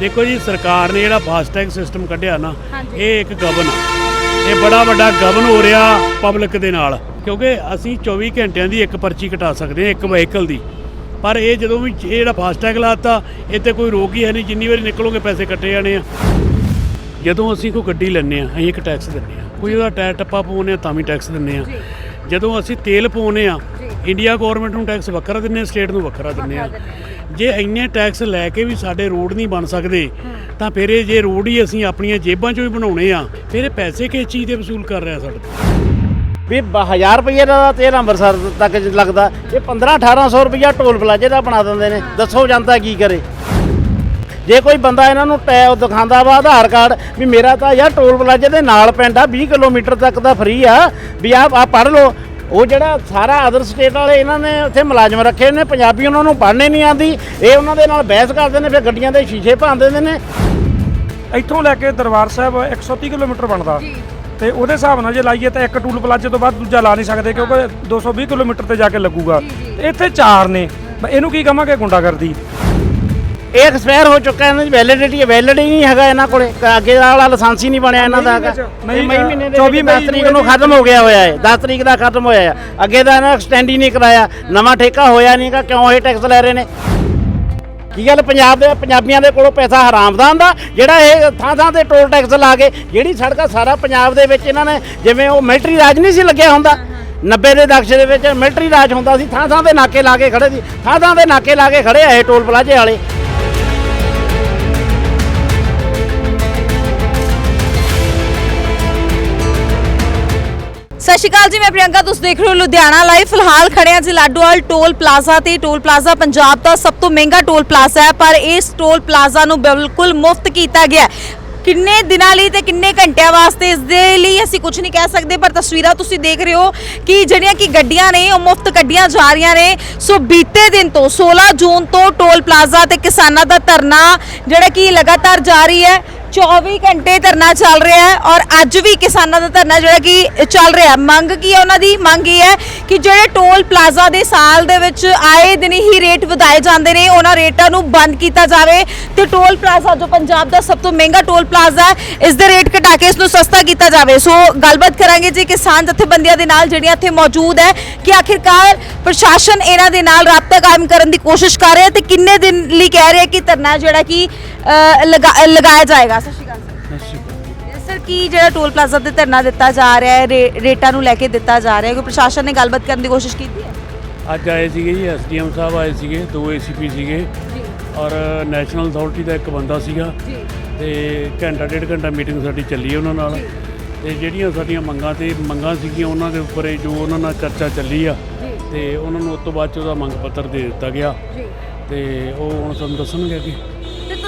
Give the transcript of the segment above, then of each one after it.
ਦੇਖੋ ਜੀ ਸਰਕਾਰ ਨੇ ਜਿਹੜਾ ਫਾਸਟੈਗ ਸਿਸਟਮ ਕੱਢਿਆ ਨਾ। ਇਹ ਇੱਕ ਗਬਨ ਆ। ਇਹ ਬੜਾ ਵੱਡਾ ਗਬਨ ਹੋ ਰਿਹਾ ਪਬਲਿਕ ਦੇ ਨਾਲ। ਕਿਉਂਕਿ ਅਸੀਂ 24 ਘੰਟਿਆਂ ਦੀ ਇੱਕ ਪਰਚੀ ਕਟਾ ਸਕਦੇ ਹਾਂ ਇੱਕ ਵਹੀਕਲ ਦੀ। ਪਰ ਇਹ ਜਦੋਂ ਵੀ ਇਹ ਜਿਹੜਾ ਫਾਸਟੈਗ ਲਾਤਾ ਤੇ ਕੋਈ ਰੋਕ ਹੀ ਹੈ ਨਹੀਂ ਜਿੰਨੀ ਵਾਰੀ ਨਿਕਲੋਗੇ ਪੈਸੇ ਕੱਟੇ ਜਾਣੇ ਆ। ਜਦੋਂ ਅਸੀਂ ਕੋਈ ਗੱਡੀ ਲੈਂਦੇ ਆ ਅਸੀਂ ਇੱਕ ਟੈਕਸ ਦਿੰਦੇ ਆ ਕੋਈ ਉਹਦਾ ਟਾਇਰ ਟੱਪਾ ਪਾਉਂਦੇ ਆ ਤਾਂ ਵੀ ਟੈਕਸ ਦਿੰਦੇ ਆ ਜਦੋਂ ਅਸੀਂ ਤੇਲ ਪਾਉਂਦੇ ਆ ਇੰਡੀਆ ਗਵਰਨਮੈਂਟ ਨੂੰ ਟੈਕਸ ਵੱਖਰਾ ਦਿੰਦੇ ਆ ਸਟੇਟ ਨੂੰ ਵੱਖਰਾ ਦਿੰਦੇ ਆ ਜੇ ਇੰਨੇ ਟੈਕਸ ਲੈ ਕੇ ਵੀ ਸਾਡੇ ਰੋਡ ਨਹੀਂ ਬਣ ਸਕਦੇ ਤਾਂ ਫਿਰ ਇਹ ਜੇ ਰੋਡ ਹੀ ਅਸੀਂ ਆਪਣੀਆਂ ਜੇਬਾਂ 'ਚੋਂ ਹੀ ਬਣਾਉਣੇ ਆ ਫਿਰ ਇਹ ਪੈਸੇ ਕਿਸ ਚੀਜ਼ ਦੇ ਵਸੂਲ ਕਰ ਰਿਹਾ ਸਾਡੇ? ਵੀ 1000 ਰੁਪਏ ਦਾ ਤੇਲ ਅੰਮ੍ਰਿਤਸਰ ਤੱਕ ਲੱਗਦਾ ਇਹ 15 1800 ਰੁਪਇਆ ਟੋਲ ਪਲਾਜ਼ੇ ਦਾ ਬਣਾ ਦਿੰਦੇ ਨੇ ਦੱਸੋ ਜਨਤਾ ਕੀ ਕਰੇ? ਜੇ ਕੋਈ ਬੰਦਾ ਇਹਨਾਂ ਨੂੰ ਟੈ ਉਹ ਦਿਖਾਉਂਦਾ ਵਾ ਆਧਾਰ ਕਾਰਡ ਵੀ ਮੇਰਾ ਤਾਂ ਯਾਰ ਟੋਲ ਪਲਾਜ਼ੇ ਦੇ ਨਾਲ ਪਿੰਡ ਆ 20 ਕਿਲੋਮੀਟਰ ਤੱਕ ਦਾ ਫ੍ਰੀ ਆ ਵੀ ਆ ਆ ਪੜ੍ਹ ਲਓ ਉਹ ਜਿਹੜਾ ਸਾਰਾ ਅਦਰ ਸਟੇਟ ਵਾਲੇ ਇਹਨਾਂ ਨੇ ਉੱਥੇ ਮੁਲਾਜ਼ਮ ਰੱਖੇ ਨੇ ਪੰਜਾਬੀ ਉਹਨਾਂ ਨੂੰ ਪੜ੍ਹਨੇ ਨਹੀਂ ਆਂਦੀ ਇਹ ਉਹਨਾਂ ਦੇ ਨਾਲ ਬਹਿਸ ਕਰਦੇ ਨੇ ਫਿਰ ਗੱਡੀਆਂ ਦੇ ਸ਼ੀਸ਼ੇ ਭੰਨ ਦਿੰਦੇ ਨੇ। ਇੱਥੋਂ ਲੈ ਕੇ ਦਰਬਾਰ ਸਾਹਿਬ 130 ਕਿਲੋਮੀਟਰ ਬਣਦਾ। ਤੇ ਉਹਦੇ ਹਿਸਾਬ ਨਾਲ ਜੇ ਲਾਈਏ ਤਾਂ ਇੱਕ ਟੂਲ ਪਲਾਜ਼ੇ ਤੋਂ ਬਾਅਦ ਦੂਜਾ ਲਾ ਨਹੀਂ ਸਕਦੇ ਕਿਉਂਕਿ 220 ਕਿਲੋਮੀਟਰ ਤੇ ਜਾ ਕੇ ਲੱਗੂਗਾ। ਇੱਥੇ ਚਾਰ ਨੇ। ਮੈਂ ਇਹਨੂੰ ਕੀ ਕਹਾਂਗੇ ਗੁੰਡਾਗਰਦੀ? ਇਹ ਐਕਸਪਾਇਰ ਹੋ ਚੁੱਕਾ ਇਹਨਾਂ ਦੀ ਵੈਲਿਡਿਟੀ ਵੈਲਿਡ ਹੀ ਨਹੀਂ ਹੈਗਾ ਇਹਨਾਂ ਕੋਲੇ। ਅੱਗੇ ਵਾਲਾ ਲਾਇਸੈਂਸ ਹੀ ਨਹੀਂ ਬਣਿਆ ਇਹਨਾਂ ਦਾ ਹੈਗਾ। ਮਈ ਮਹੀਨੇ ਦੇ 24 ਵਿੱਚ ਮਈ 10 ਤਰੀਕ ਨੂੰ ਖਤਮ ਹੋ ਗਿਆ ਹੋਇਆ ਹੈ। 10 ਤਰੀਕ ਦਾ ਖਤਮ ਹੋਇਆ ਹੈ। ਅੱਗੇ ਦਾ ਇਹਨਾਂ ਐਕਸਟੈਂਡ ਹੀ ਨਹੀਂ ਕਰਾਇਆ। ਨਵਾਂ ਠੇਕਾ ਹੋਇਆ ਨਹੀਂਗਾ ਕਿਉਂ ਇਹ ਟੈਕਸ ਲੈ ਰਹੇ ਨੇ? ਕੀ ਗੱਲ ਪੰਜਾਬ ਦੇ ਪੰਜਾਬੀਆਂ ਦੇ ਕੋਲੋਂ ਪੈਸਾ ਹਰਾਮ ਦਾ? ਜਿਹੜਾ ਇਹ ਥਾਂ ਥਾਂ ਤੇ ਟੋਲ ਟੈਕਸ ਲਾ ਕੇ ਜਿਹੜੀ ਸੜਕਾਂ ਸਾਰਾ ਪੰਜਾਬ ਦੇ ਵਿੱਚ ਇਹਨਾਂ ਨੇ ਜਿਵੇਂ ਉਹ ਮਿਲਟਰੀ ਰਾਜ ਨਹੀਂ ਸੀ ਲੱਗਿਆ ਹੁੰਦਾ। 90 ਦੇ ਦਕਸ਼ ਦੇ ਵਿੱਚ ਮਿਲਟਰੀ ਰਾਜ ਹੁੰਦਾ ਸੀ। ਥਾਂ ਥਾਂ ਤੇ ਨਾਕੇ ਲਾ ਕੇ ਖੜੇ ਸੀ। ਥਾਂ ਥਾਂ ਤੇ ਨਾਕੇ ਲਾ ਕੇ ਖੜੇ ਆ ਇਹ ਟੋਲ ਪਲਾਜ਼ੇ ਵਾਲੇ। ਸਤਿ ਸ਼੍ਰੀ ਅਕਾਲ ਜੀ, ਮੈਂ ਪ੍ਰਿਯੰਕਾ, ਤੁਸੀਂ ਦੇਖ ਰਹੇ ਹੋ ਲੁਧਿਆਣਾ ਲਾਈਵ। ਫਿਲਹਾਲ ਖੜੇ ਹਾਂ ਜੀ ਲਾਡੋਵਾਲ ਟੋਲ ਪਲਾਜ਼ਾ ਤੇ। ਟੋਲ ਪਲਾਜ਼ਾ ਪੰਜਾਬ ਦਾ ਸਭ ਤੋਂ ਮਹਿੰਗਾ ਟੋਲ ਪਲਾਜ਼ਾ ਹੈ, ਪਰ ਇਸ ਟੋਲ ਪਲਾਜ਼ਾ ਨੂੰ ਬਿਲਕੁਲ ਮੁਫਤ ਕੀਤਾ ਗਿਆ ਹੈ। ਕਿੰਨੇ ਦਿਨਾਂ ਲਈ ਤੇ ਕਿੰਨੇ ਘੰਟਿਆਂ ਵਾਸਤੇ ਇਸ ਦੇ ਲਈ ਅਸੀਂ ਕੁਝ ਨਹੀਂ ਕਹਿ ਸਕਦੇ, ਪਰ ਤਸਵੀਰਾਂ ਤੁਸੀਂ ਦੇਖ ਰਹੇ ਹੋ ਕਿ ਜਿਹੜੀਆਂ ਕਿ ਗੱਡੀਆਂ ਨੇ, ਉਹ ਮੁਫਤ ਕੱਢੀਆਂ ਜਾ ਰਹੀਆਂ ਨੇ। ਸੋ ਬੀਤੇ ਦਿਨ ਤੋਂ 16 ਜੂਨ ਤੋਂ ਟੋਲ ਪਲਾਜ਼ਾ ਤੇ ਕਿਸਾਨਾਂ ਦਾ ਧਰਨਾ ਜਿਹੜਾ ਕਿ ਲਗਾਤਾਰ ਜਾਰੀ ਹੈ। 24 ਘੰਟੇ ਧਰਨਾ ਚੱਲ ਰਿਹਾ ਹੈ ਔਰ ਅੱਜ ਵੀ ਕਿਸਾਨਾਂ ਦਾ ਧਰਨਾ ਜਿਹੜਾ ਕਿ ਚੱਲ ਰਿਹਾ ਮੰਗ ਕੀ ਹੈ ਉਹਨਾਂ ਦੀ? ਮੰਗ ਇਹ ਹੈ ਕਿ ਜਿਹੜੇ ਟੋਲ ਪਲਾਜ਼ਾ ਦੇ ਸਾਲ ਦੇ ਵਿੱਚ ਆਏ ਦਿਨ ਹੀ ਰੇਟ ਵਧਾਏ ਜਾਂਦੇ ਨੇ, ਉਹਨਾਂ ਰੇਟਾਂ ਨੂੰ ਬੰਦ ਕੀਤਾ ਜਾਵੇ ਤੇ ਟੋਲ ਪਲਾਜ਼ਾ ਜੋ ਪੰਜਾਬ ਦਾ ਸਭ ਤੋਂ ਮਹਿੰਗਾ ਟੋਲ ਪਲਾਜ਼ਾ ਹੈ, ਇਸ ਦੇ ਰੇਟ ਘਟਾ ਕੇ ਇਸ ਨੂੰ ਸਸਤਾ ਕੀਤਾ ਜਾਵੇ। ਸੋ ਗੱਲਬਾਤ ਕਰਾਂਗੇ ਜੀ ਕਿਸਾਨ ਜਥੇਬੰਦੀਆਂ ਦੇ ਨਾਲ ਜਿਹੜੀਆਂ ਇੱਥੇ ਮੌਜੂਦ ਹੈ ਕਿ ਆਖਿਰਕਾਰ ਪ੍ਰਸ਼ਾਸਨ ਇਹਨਾਂ ਦੇ ਨਾਲ ਰਾਬਤਾ ਕਾਇਮ ਕਰਨ ਦੀ ਕੋਸ਼ਿਸ਼ ਕਰ ਰਿਹਾ ਤੇ ਕਿੰਨੇ ਦਿਨ ਲਈ ਕਹਿ ਰਿਹਾ ਕਿ ਧਰਨਾ ਜਿਹੜਾ ਕਿ ਅ, ਲਗਾ- ਲਗਾਇਆ ਜਾਏਗਾ। ਸਤਿ ਸ਼੍ਰੀ ਅਕਾਲ ਸਰ। ਸਰ ਕੀ ਜਿਹੜਾ ਟੋਲ ਪਲਾਜ਼ਾ ਤੇ ਧਰਨਾ ਦਿੱਤਾ ਜਾ ਰਿਹਾ ਹੈ ਰੇ- ਰੇਟਾਂ ਨੂੰ ਲੈ ਕੇ ਦਿੱਤਾ ਜਾ ਰਿਹਾ ਹੈ? ਕੋਈ ਪ੍ਰਸ਼ਾਸਨ ਨੇ ਗੱਲਬਾਤ ਕਰਨ ਦੀ ਕੋਸ਼ਿਸ਼ ਕੀਤੀ ਹੈ? ਅੱਜ ਆਏ ਸੀਗੇ ਜੀ ਐਸਡੀਐਮ ਸਾਹਿਬ ਆਏ ਸੀਗੇ ਦੋ ਏਸੀਪੀ ਸੀਗੇ। ਜੀ। ਔਰ ਨੈਸ਼ਨਲ ਅਥਾਰਟੀ ਦਾ ਇੱਕ ਬੰਦਾ ਸੀਗਾ। ਜੀ। ਤੇ ਘੰਟਾ ਡੇਢ ਘੰਟਾ ਮੀਟਿੰਗ ਸਾਡੀ ਚੱਲੀ ਉਹਨਾਂ ਨਾਲ। ਤੇ ਜਿਹੜੀਆਂ ਸਾਡੀਆਂ ਮੰਗਾਂ ਤੇ ਮੰਗਾਂ ਸੀਗੀਆਂ ਉਹਨਾਂ ਦੇ ਉੱਪਰ ਇਹ ਜੋ ਉਹਨਾਂ ਨਾਲ ਚਰਚਾ ਚੱਲੀ ਆ ਤੇ ਉਹਨਾਂ ਨੂੰ ਉਸ ਤੋਂ ਬਾਅਦ ਚ ਉਹਦਾ ਮੰਗ ਪੱਤਰ ਦੇ ਦਿੱਤਾ ਗਿਆ। ਜੀ। ਤੇ ਉਹ ਹੁਣ ਸਾਨੂੰ ਦੱਸਣਗੇ ਕਿ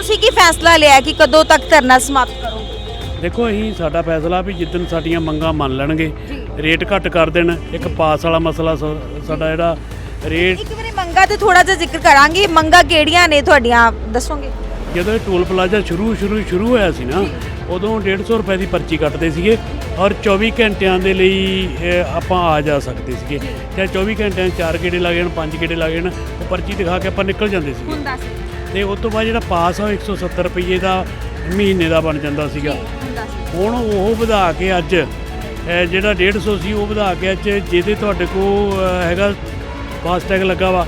ਤੁਸੀਂ ਕੀ ਫੈਸਲਾ ਲਿਆ ਕਿ ਕਦੋਂ ਤੱਕ ਧਰਨਾ ਸਮਾਪਤ ਕਰੋਗੇ? ਦੇਖੋ ਅਸੀਂ ਸਾਡਾ ਫੈਸਲਾ ਵੀ ਜਿੱਦਣ ਸਾਡੀਆਂ ਮੰਗਾਂ ਮੰਨ ਲੈਣਗੇ ਜੀ। ਰੇਟ ਘੱਟ ਕਰ ਦੇਣ ਇੱਕ ਪਾਸ ਵਾਲਾ ਮਸਲਾ ਸ- ਸਾਡਾ ਜਿਹੜਾ ਰੇਟ ਇੱਕ ਵਾਰੀ ਮੰਗਾ ਤੇ ਥੋੜਾ ਜਿਹਾ ਜ਼ਿਕਰ ਕਰਾਂਗੇ ਮੰਗਾ ਕਿਹੜੀਆਂ ਨੇ ਤੁਹਾਡੀਆਂ ਦੱਸੋਗੇ? ਜਦੋਂ ਇਹ ਟੋਲ ਪਲਾਜ਼ਾ ਸ਼ੁਰੂ ਸ਼ੁਰੂ ਸ਼ੁਰੂ ਹੋਇਆ ਸੀ ਨਾ ਉਦੋਂ 150 ਰੁਪਏ ਦੀ ਪਰਚੀ ਕੱਟਦੇ ਸੀਗੇ ਔਰ 24 ਘੰਟਿਆਂ ਦੇ ਲਈ ਆਪਾਂ ਆ ਜਾ ਸਕਦੇ ਸੀਗੇ। ਚਾਹੇ 24 ਘੰਟਿਆਂ 'ਚ ਚਾਰ ਗੇੜੇ ਲੱਗ ਜਾਣ ਪੰਜ ਗੇੜੇ ਲੱਗ ਜਾਣ ਉਹ ਪਰਚੀ ਦਿਖਾ ਕੇ ਆਪਾਂ ਨਿਕਲ ਜਾਂਦੇ ਸੀਗੇ। ਹੁੰਦਾ ਸੀ ਤੇ ਉਸ ਤੋਂ ਬਾਅਦ ਜਿਹੜਾ ਪਾਸ ਆ ਉਹ 170 ਰੁਪਏ ਦਾ ਮਹੀਨੇ ਦਾ ਬਣ ਜਾਂਦਾ ਸੀਗਾ। ਹੁਣ ਉਹ ਵਧਾ ਕੇ ਅੱਜ ਜਿਹੜਾ 150 ਸੀ ਉਹ ਵਧਾ ਕੇ ਅੱਜ ਜਿਹਦੇ ਤੁਹਾਡੇ ਕੋਲ ਹੈਗਾ ਫਾਸਟੈਗ ਲੱਗਾ ਵਾ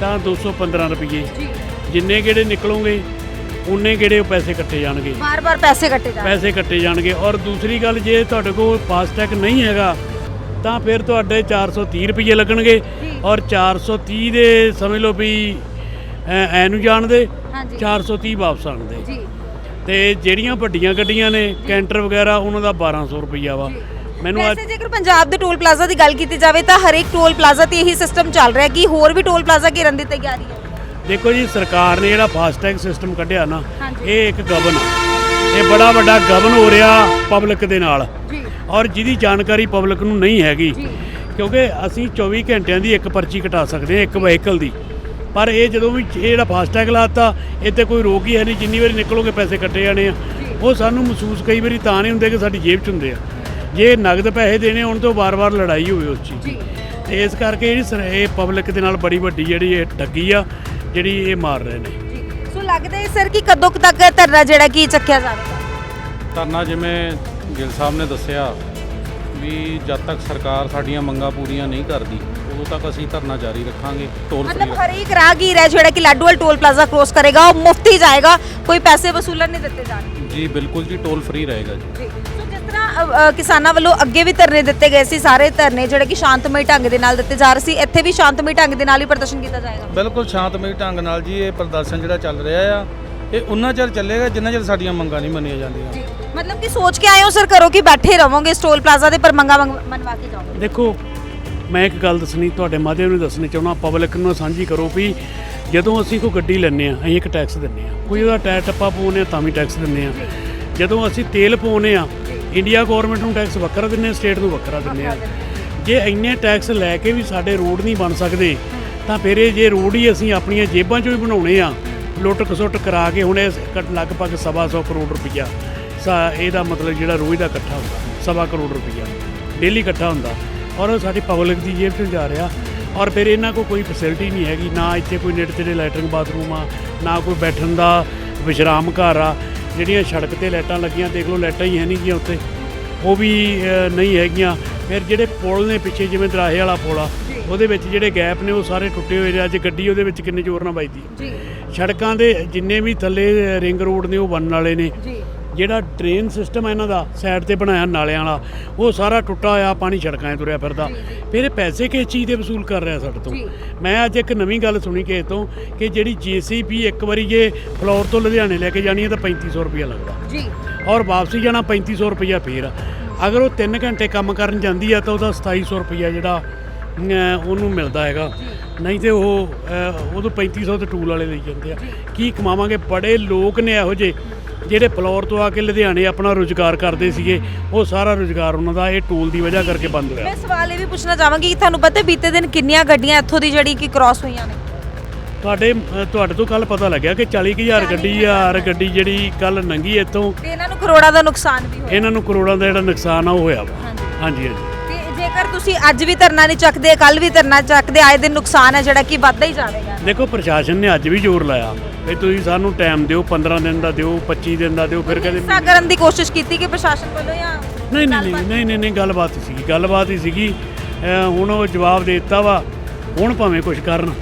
ਤਾਂ 215 ਰੁਪਏ ਜਿੰਨੇ ਗੇੜੇ ਨਿਕਲੋਗੇ ਉਨੇ ਉਹ ਪੈਸੇ ਕੱਟੇ ਜਾਣਗੇ। ਬਾਰ-ਬਾਰ ਪੈਸੇ ਕੱਟੇ ਜਾ ਪੈਸੇ ਕੱਟੇ ਜਾਣਗੇ। ਔਰ ਦੂਸਰੀ ਗੱਲ ਜੇ ਤੁਹਾਡੇ ਕੋਲ ਫਾਸਟੈਗ ਨਹੀਂ ਹੈਗਾ ਤਾਂ ਫਿਰ ਤੁਹਾਡੇ 430 ਰੁਪਏ ਲੱਗਣਗੇ। ਔਰ 430 ਦੇ ਸਮਝ ਲਓ ਵੀ ਐ ਐ ਨੂੰ ਜਾਣਦੇ? ਹਾਂਜੀ। 430 ਵਾਪਸ ਆਣਦੇ। ਜੀ। ਤੇ ਜਿਹੜੀਆਂ ਵੱਡੀਆਂ ਗੱਡੀਆਂ ਨੇ ਕੈਂਟਰ ਵਗੈਰਾ ਉਹਨਾਂ ਦਾ 1200 ਰੁਪਈਆ ਵਾ। ਮੈਨੂੰ ਅੱਜ ਜੇਕਰ ਪੰਜਾਬ ਦੇ ਟੋਲ ਪਲਾਜ਼ਾ ਦੀ ਗੱਲ ਕੀਤੀ ਜਾਵੇ ਤਾਂ ਹਰੇਕ ਟੋਲ ਪਲਾਜ਼ਾ ਤੇ ਇਹੀ ਸਿਸਟਮ ਚੱਲ ਰਿਹਾ ਕਿ ਹੋਰ ਵੀ ਟੋਲ ਪਲਾਜ਼ਾ ਘੇਰਨ ਦੀ ਤਿਆਰੀ ਹੈ। ਦੇਖੋ ਜੀ ਸਰਕਾਰ ਨੇ ਜਿਹੜਾ ਫਾਸਟੈਗ ਸਿਸਟਮ ਕੱਢਿਆ ਨਾ। ਇਹ ਇੱਕ ਗਬਨ ਆ। ਇਹ ਬੜਾ ਵੱਡਾ ਗਬਨ ਹੋ ਰਿਹਾ ਪਬਲਿਕ ਦੇ ਨਾਲ। ਔਰ ਜਿਹਦੀ ਜਾਣਕਾਰੀ ਪਬਲਿਕ ਨੂੰ ਨਹੀਂ ਹੈਗੀ। ਕਿਉਂਕਿ ਅਸੀਂ 24 ਘੰਟਿਆਂ ਦੀ ਇੱਕ ਪਰਚੀ ਕਟਾ ਸਕਦੇ ਹਾਂ ਇੱਕ ਵਹੀਕਲ ਦੀ। ਪਰ ਇਹ ਜਦੋਂ ਵੀ ਇਹ ਜਿਹੜਾ ਫਾਸਟੈਗ ਲਾਤਾ ਇਹ ਤੇ ਕੋਈ ਰੋਕ ਹੀ ਹੈ ਨਹੀਂ ਜਿੰਨੀ ਵਾਰੀ ਨਿਕਲੋਗੇ ਪੈਸੇ ਕੱਟੇ ਜਾਣੇ ਆ। ਉਹ ਸਾਨੂੰ ਮਹਿਸੂਸ ਕਈ ਵਾਰੀ ਤਾਂ ਨਹੀਂ ਹੁੰਦੇ ਕਿ ਸਾਡੀ ਜੇਬ 'ਚ ਹੁੰਦੇ ਆ। ਜੇ ਨਗਦ ਪੈਸੇ ਦੇਣੇ ਹੋਣ ਤਾਂ ਵਾਰ-ਵਾਰ ਲੜਾਈ ਹੋਵੇ ਉਸ ਚੀਜ਼ ਦੀ। ਤੇ ਇਸ ਕਰਕੇ ਜਿਹੜੀ ਸਰ- ਇਹ ਪਬਲਿਕ ਦੇ ਨਾਲ ਬੜੀ ਵੱਡੀ ਜਿਹੜੀ ਇਹ ਠੱਗੀ ਆ ਜਿਹੜੀ ਇਹ ਮਾਰ ਰਹੇ ਨੇ। ਸੋ ਲੱਗ ਲੱਗਦਾ ਹੈ ਸਰ ਕਿ ਕਦੋਂ ਤੱਕ ਧਰਨਾ ਜਿਹੜਾ ਕਿ ਚੱਕਿਆ ਜਾਵੇਗਾ ਧਰਨਾ ਜਿਵੇਂ ਗਿੱਲ ਸਾਹਿਬ ਨੇ ਦੱਸਿਆ ਵੀ ਜਦ ਤੱਕ ਸਰਕਾਰ ਸਾਡੀਆਂ ਮੰਗਾਂ ਪੂਰੀਆਂ ਨਹੀਂ ਕਰਦੀ ਉਦੋਂ ਤੱਕ ਅਸੀਂ ਧਰਨਾ ਜਾਰੀ ਰੱਖਾਂਗੇ ਟੋਲ ਫ੍ਰੀ ਮਤਲਬ ਹਰੇਕ ਰਾਹਗੀਰ ਹੈ ਜਿਹੜਾ ਕਿ ਲਾਡੋਵਾਲ ਟੋਲ ਪਲਾਜ਼ਾ ਕ੍ਰੋਸ ਕਰੇਗਾ ਉਹ ਮੁਫਤ ਹੀ ਜਾਏਗਾ ਕੋਈ ਪੈਸੇ ਵਸੂਲਣ ਨਹੀਂ ਦਿੱਤੇ ਜਾਣਗੇ। ਜੀ ਬਿਲਕੁਲ ਜੀ ਟੋਲ ਫ੍ਰੀ ਰਹੇਗਾ ਜੀ। ਜੀ ਸੋ ਜਿਸ ਤਰ੍ਹਾਂ ਅ, ਅ, ਕਿਸਾਨਾਂ ਵੱਲੋਂ ਅੱਗੇ ਵੀ ਧਰਨੇ ਦਿੱਤੇ ਗਏ ਸੀ ਸਾਰੇ ਧਰਨੇ ਜਿਹੜੇ ਕਿ ਸ਼ਾਂਤਮਈ ਢੰਗ ਦੇ ਨਾਲ ਦਿੱਤੇ ਜਾ ਰਹੇ ਸੀ ਇੱਥੇ ਵੀ ਸ਼ਾਂਤਮਈ ਢੰਗ ਦੇ ਨਾਲ ਹੀ ਪ੍ਰਦਰਸ਼ਨ ਕੀਤਾ ਜਾਏਗਾ। ਬਿਲਕੁਲ ਸ਼ਾਂਤਮਈ ਢੰਗ ਨਾਲ ਜੀ ਇਹ ਪ੍ਰਦਰਸ਼ਨ ਜਿਹੜਾ ਚੱਲ ਰਿਹਾ ਆ ਇਹ ਉਹਨਾਂ ਚਿਰ ਚੱਲੇਗਾ ਜਿੰਨਾ ਚਿਰ ਸਾਡੀਆਂ ਮੰਗਾਂ ਨਹੀਂ ਮੰਨੀਆਂ ਜਾਂਦੀਆਂ। ਜੀ ਮਤਲਬ ਕਿ ਸੋਚ ਕੇ ਆਏ ਹੋ ਸਰ ਕਰੋ ਕਿ ਬੈਠੇ ਰਹੋਗੇ ਟੋਲ ਪਲਾਜ਼ਾ ਦੇ ਪਰ ਮੰਗਾ ਮੰਗਵਾ ਕੇ ਜਾਓਗੇ। ਦੇਖੋ ਮੈਂ ਇੱਕ ਗੱਲ ਦੱਸਣੀ, ਤੁਹਾਡੇ ਮਾਧਿਅਮ ਨੂੰ ਦੱਸਣੀ ਚਾਹੁੰਦਾ ਪਬਲਿਕ ਨੂੰ ਸਾਂਝੀ ਕਰੋ ਵੀ ਜਦੋਂ ਅਸੀਂ ਕੋਈ ਗੱਡੀ ਲੈਂਦੇ ਆ ਅਸੀਂ ਇੱਕ ਟੈਕਸ ਦਿੰਦੇ ਆ ਕੋਈ ਉਹਦਾ ਟਾਇਰ ਟੱਪਾ ਪਾਉਂਦੇ ਆ ਤਾਂ ਵੀ ਟੈਕਸ ਦਿੰਦੇ ਆ ਜਦੋਂ ਅਸੀਂ ਤੇਲ ਪਾਉਂਦੇ ਆ ਇੰਡੀਆ ਗਵਰਨਮੈਂਟ ਨੂੰ ਟੈਕਸ ਵੱਖਰਾ ਦਿੰਦੇ ਆ ਸਟੇਟ ਨੂੰ ਵੱਖਰਾ ਦਿੰਦੇ ਆ ਜੇ ਇੰਨੇ ਟੈਕਸ ਲੈ ਕੇ ਵੀ ਸਾਡੇ ਰੋਡ ਨਹੀਂ ਬਣ ਸਕਦੇ, ਤਾਂ ਫਿਰ ਇਹ ਜੇ ਰੋਡ ਹੀ ਅਸੀਂ ਆਪਣੀਆਂ ਜੇਬਾਂ 'ਚੋਂ ਹੀ ਬਣਾਉਣੇ ਆ ਲੁੱਟ ਖਸੁੱਟ ਕਰਾ ਕੇ ਹੁਣ ਇਹ ਘੱਟ- ਲਗਭਗ ਸਵਾ ਸੌ ਕਰੋੜ ਰੁਪਈਆ। ਸਾ, ਇਹਦਾ ਮਤਲਬ ਜਿਹੜਾ ਰੋਜ਼ ਦਾ ਇਕੱਠਾ ਹੁੰਦਾ, ਸਵਾ ਕਰੋੜ ਰੁਪਈਆ ਡੇਲੀ ਇਕੱਠਾ ਹੁੰਦਾ। ਔਰ ਉਹ ਸਾਡੀ ਪਬਲਿਕ ਦੀ ਜੇਬ 'ਚ ਜਾ ਰਿਹਾ। ਔਰ ਫਿਰ ਇਹਨਾਂ ਕੋਲ ਕੋਈ ਫੈਸਿਲਿਟੀ ਨਹੀਂ ਹੈਗੀ ਨਾ ਇੱਥੇ ਕੋਈ ਨੇੜੇ ਤੇੜੇ ਲੈਟਰਿੰਗ ਬਾਥਰੂਮ ਆ ਨਾ ਕੋਈ ਬੈਠਣ ਦਾ ਵਿਸ਼ਰਾਮ ਘਰ ਆ। ਜਿਹੜੀਆਂ ਸੜਕ ਤੇ ਲਾਈਟਾਂ ਲੱਗੀਆਂ ਦੇਖ ਲਓ ਲਾਈਟਾਂ ਹੀ ਹੈ ਨਹੀਂ ਗੀਆਂ ਉੱਤੇ ਉਹ ਵੀ ਨਹੀਂ ਹੈਗੀਆਂ। ਫਿਰ ਜਿਹੜੇ ਪੁਲ ਨੇ ਪਿੱਛੇ ਜਿਵੇਂ ਦਰਾਹੇ ਵਾਲਾ ਪੁਲ ਆ ਉਹਦੇ ਵਿੱਚ ਜਿਹੜੇ ਗੈਪ ਨੇ ਉਹ ਸਾਰੇ ਟੁੱਟੇ ਹੋਏ ਨੇ। ਅੱਜ ਗੱਡੀ ਉਹਦੇ ਵਿੱਚ ਕਿੰਨੇ ਜ਼ੋਰ ਨਾਲ ਵੱਜਦੀ ਜੀ। ਸੜਕਾਂ ਦੇ ਜਿੰਨੇ ਵੀ ਥੱਲੇ ਰਿੰਗ ਰੋਡ ਨੇ ਉਹ ਬਣਨ ਵਾਲੇ ਨੇ। ਜੀ। ਜਿਹੜਾ ਡਰੇਨ ਸਿਸਟਮ ਹੈ ਇਹਨਾਂ ਦਾ ਸਾਈਡ ਤੇ ਬਣਾਇਆ ਨਾਲਿਆਂ ਵਾਲਾ ਉਹ ਸਾਰਾ ਟੁੱਟਾ ਹੋਇਆ ਪਾਣੀ ਸੜਕਾਂ 'ਤੇ ਤੁਰਿਆ ਫਿਰਦਾ। ਫਿਰ ਇਹ ਪੈਸੇ ਕਿਸ ਚੀਜ਼ ਦੇ ਵਸੂਲ ਕਰ ਰਿਹਾ ਸਾਡੇ ਤੋਂ। ਮੈਂ ਅੱਜ ਇੱਕ ਨਵੀਂ ਗੱਲ ਸੁਣੀ ਕਿਸੇ ਤੋਂ ਕਿ ਜਿਹੜੀ ਜੀਸੀਪੀ ਇੱਕ ਵਾਰੀ ਜੇ ਫਲੋਰ ਤੋਂ ਲੁਧਿਆਣੇ ਲੈ ਕੇ ਜਾਣੀ ਹੈ ਤਾਂ 3500 ਰੁਪਇਆ ਲੱਗਦਾ। ਜੀ। ਔਰ ਵਾਪਸੀ ਜਾਣਾ 3500 ਰੁਪਇਆ ਫੇਰ। ਅਗਰ ਉਹ 3 ਘੰਟੇ ਕੰਮ ਕਰਨ ਜਾਂਦੀ ਆ ਤਾਂ ਉਹਦਾ 2700 ਰੁਪਇਆ ਜਿਹੜਾ ਉਹਨੂੰ ਮਿਲਦਾ ਹੈਗਾ। ਨਹੀਂ ਤੇ ਉਹ ਉਦੋਂ 3500 ਤੇ ਟੂਲ ਵਾਲੇ ਲਈ ਜਾਂਦੇ ਆ। ਕੀ ਕਮਾਵਾਂਗੇ? ਬੜੇ ਲੋਕ ਨੇ ਇਹੋ ਜਿਹੇ। ਜਿਹੜੇ ਫਲੋਰ ਤੋਂ ਆ ਕੇ ਲੁਧਿਆਣੇ ਆਪਣਾ ਰੋਜ਼ਗਾਰ ਕਰਦੇ ਸੀਗੇ ਉਹ ਸਾਰਾ ਰੋਜ਼ਗਾਰ ਉਹਨਾਂ ਦਾ ਇਹ ਟੂਲ ਦੀ ਵਜ੍ਹਾ ਕਰਕੇ ਬੰਦ ਹੋਇਆ। ਮੈਂ ਸਵਾਲ ਇਹ ਵੀ ਪੁੱਛਣਾ ਚਾਹਾਂਗੀ ਕਿ ਤੁਹਾਨੂੰ ਪਤਾ ਬੀਤੇ ਦਿਨ ਕਿੰਨੀਆਂ ਗੱਡੀਆਂ ਇੱਥੋਂ ਦੀ ਜਿਹੜੀ ਕਿ ਕ੍ਰਾਸ ਹੋਈਆਂ ਨੇ? ਤੁਹਾਡੇ ਤੁਹਾਡੇ ਤੋਂ ਕੱਲ ਪਤਾ ਲੱਗਿਆ ਕਿ 40000 ਗੱਡੀ ਯਾਰ ਗੱਡੀ ਜਿਹੜੀ ਕੱਲ ਨੰਗੀ ਇੱਥੋਂ। ਤੇ ਇਹਨਾਂ ਨੂੰ ਕਰੋੜਾਂ ਦਾ ਨੁਕਸਾਨ ਵੀ ਹੋਇਆ। ਇਹਨਾਂ ਨੂੰ ਕਰੋੜਾਂ ਦਾ ਜਿਹੜਾ ਨੁਕਸਾਨ ਆ ਉਹ ਹੋਇਆ ਵਾ। ਹਾਂਜੀ ਹਾਂਜੀ। ਜੇਕਰ ਤੁਸੀਂ ਅੱਜ ਵੀ ਧਰਨਾ ਨਹੀਂ ਚੱਕਦੇ ਕੱਲ ਵੀ ਧਰਨਾ ਚੱਕਦੇ ਆਏ ਦਿਨ ਨੁਕਸਾਨ ਹੈ ਜਿਹੜਾ ਕਿ ਵੱਧਦਾ ਹੀ ਜਾਵੇਗਾ? ਦੇਖੋ ਪ੍ਰਸ਼ਾਸਨ ਨੇ ਅੱਜ ਵੀ ਜ਼ੋਰ ਲਾਇਆ। ਵੀ ਤੁਸੀਂ ਸਾਨੂੰ ਟਾਈਮ ਦਿਓ 15 ਦਿਨ ਦਾ ਦਿਓ 25 ਦਿਨ ਦਾ ਦਿਓ ਫਿਰ ਕਹਿੰਦੇ ਹਿੱਸਾ ਕਰਨ ਦੀ ਕੋਸ਼ਿਸ਼ ਕੀਤੀ ਕਿ ਪ੍ਰਸ਼ਾਸਨ ਵੱਲੋਂ ਜਾਂ ਨਹੀਂ ਨਹੀਂ ਨਹੀਂ ਨਹੀਂ ਨਹੀਂ ਗੱਲਬਾਤ ਹੀ ਸੀਗੀ ਗੱਲਬਾਤ ਹੀ ਸੀਗੀ। ਹੁਣ ਉਹ ਜਵਾਬ ਦੇ ਦਿੱਤਾ ਵਾ ਹੁਣ ਭਾਵੇਂ ਕੁਝ ਕਰਨ।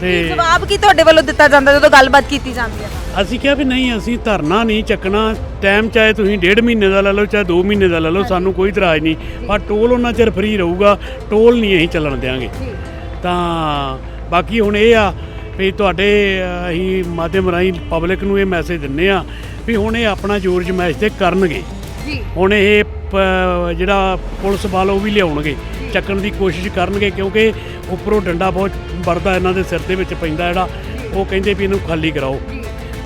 ਤੇ ਜਵਾਬ ਕੀ ਤੁਹਾਡੇ ਵੱਲੋਂ ਦਿੱਤਾ ਜਾਂਦਾ ਜਦੋਂ ਗੱਲਬਾਤ ਕੀਤੀ ਜਾਂਦੀ ਹੈ? ਅਸੀਂ ਕਿਹਾ ਵੀ ਨਹੀਂ ਅਸੀਂ ਧਰਨਾ ਨਹੀਂ ਚੱਕਣਾ। ਟਾਈਮ ਚਾਹੇ ਤੁਸੀਂ ਡੇਢ ਮਹੀਨੇ ਦਾ ਲੈ ਲਓ ਚਾਹੇ 2 ਮਹੀਨੇ ਦਾ ਲੈ ਲਓ ਸਾਨੂੰ ਕੋਈ ਇਤਰਾਜ਼ ਨਹੀਂ। ਪਰ ਟੋਲ ਉਹਨਾਂ ਚਿਰ ਫ੍ਰੀ ਰਹੂਗਾ ਟੋਲ ਨਹੀਂ ਅਸੀਂ ਚੱਲਣ ਦਿਆਂਗੇ। ਤਾਂ ਬਾਕੀ ਹੁਣ ਇਹ ਆ ਵੀ ਤੁਹਾਡੇ ਅਸੀਂ ਮਾਧਿਅਮ ਰਾਹੀਂ ਪਬਲਿਕ ਨੂੰ ਇਹ ਮੈਸੇਜ ਦਿੰਨੇ ਆ ਵੀ ਹੁਣ ਇਹ ਆਪਣਾ ਜ਼ੋਰ ਜਮਾਇਸ਼ ਤੇ ਕਰਨਗੇ। ਜੀ। ਹੁਣ ਇਹ ਜਿਹੜਾ ਪੁਲਿਸ ਵਾਲ ਉਹ ਵੀ ਲਿਆਉਣਗੇ। ਚੱਕਣ ਦੀ ਕੋਸ਼ਿਸ਼ ਕਰਨਗੇ ਕਿਉਂਕਿ ਉੱਪਰੋਂ ਡੰਡਾ ਬਹੁਤ ਵਰਦਾ ਇਹਨਾਂ ਦੇ ਸਿਰ ਦੇ ਵਿੱਚ ਪੈਂਦਾ ਜਿਹੜਾ ਉਹ ਕਹਿੰਦੇ ਵੀ ਇਹਨੂੰ ਖਾਲੀ ਕਰਾਓ।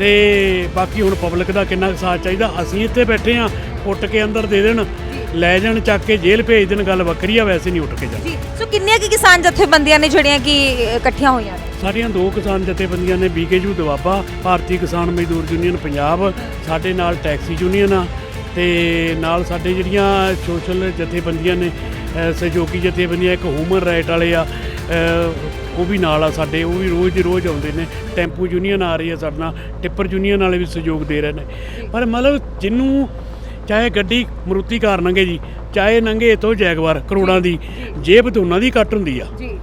ਤੇ ਬਾਕੀ ਹੁਣ ਪਬਲਿਕ ਦਾ ਕਿੰਨਾ ਸਾਥ ਚਾਹੀਦਾ? ਅਸੀਂ ਇੱਥੇ ਬੈਠੇ ਆ ਉੱਟ ਕੇ ਅੰਦਰ ਦੇ ਦੇਣ ਲੈ ਜਾਣ ਚੱਕ ਕੇ ਜੇਲ੍ਹ ਭੇਜ ਦੇਣ ਗੱਲ ਵੱਖਰੀ ਆ ਵੈਸੇ ਨਹੀਂ ਉੱਠ ਕੇ ਜਾਣਾ। ਜੀ ਸੋ ਕਿੰਨੀਆਂ ਕਿ ਕਿਸਾਨ ਜਥੇਬੰਦੀਆਂ ਨੇ ਜਿਹੜੀਆਂ ਕਿ ਇਕੱਠੀਆਂ ਹੋਈਆਂ ਨੇ? ਸਾਡੀਆਂ ਦੋ ਕਿਸਾਨ ਜਥੇਬੰਦੀਆਂ ਨੇ ਬੀਕੇਯੂ ਦਵਾਬਾ ਭਾਰਤੀ ਕਿਸਾਨ ਮਜ਼ਦੂਰ ਯੂਨੀਅਨ ਪੰਜਾਬ ਸਾਡੇ ਨਾਲ ਟੈਕਸੀ ਯੂਨੀਅਨ ਆ ਤੇ ਨਾਲ ਸਾਡੇ ਜਿਹੜੀਆਂ ਸੋਸ਼ਲ ਜਥੇਬੰਦੀਆਂ ਨੇ ਸਹਿਯੋਗੀ ਜਥੇਬੰਦੀਆਂ ਇੱਕ ਹਿਊਮਨ ਰਾਈਟ ਵਾਲੇ ਆ ਉਹ ਵੀ ਨਾਲ ਆ ਸਾਡੇ ਉਹ ਵੀ ਰੋਜ਼ ਦੀ ਰੋਜ਼ ਆਉਂਦੇ ਨੇ। ਟੈਂਪੂ ਯੂਨੀਅਨ ਆ ਰਹੀ ਹੈ ਸਾਡੇ ਨਾਲ ਟਿੱਪਰ ਯੂਨੀਅਨ ਵਾਲੇ ਵੀ ਸਹਿਯੋਗ ਦੇ ਰਹੇ ਨੇ। ਪਰ ਮਤਲਬ ਜਿਹਨੂੰ ਚਾਹੇ ਗੱਡੀ ਮਰੂਤੀ ਕਾਰ ਲੰਘੇ ਜੀ ਚਾਹੇ ਲੰਘੇ ਇਥੋਂ ਜੈਗਵਾਰ ਕਰੋੜਾਂ ਦੀ ਜੇਬ ਤੇ ਉਹਨਾਂ ਦੀ ਕੱਟ ਹੁੰਦੀ ਆ। ਜੀ।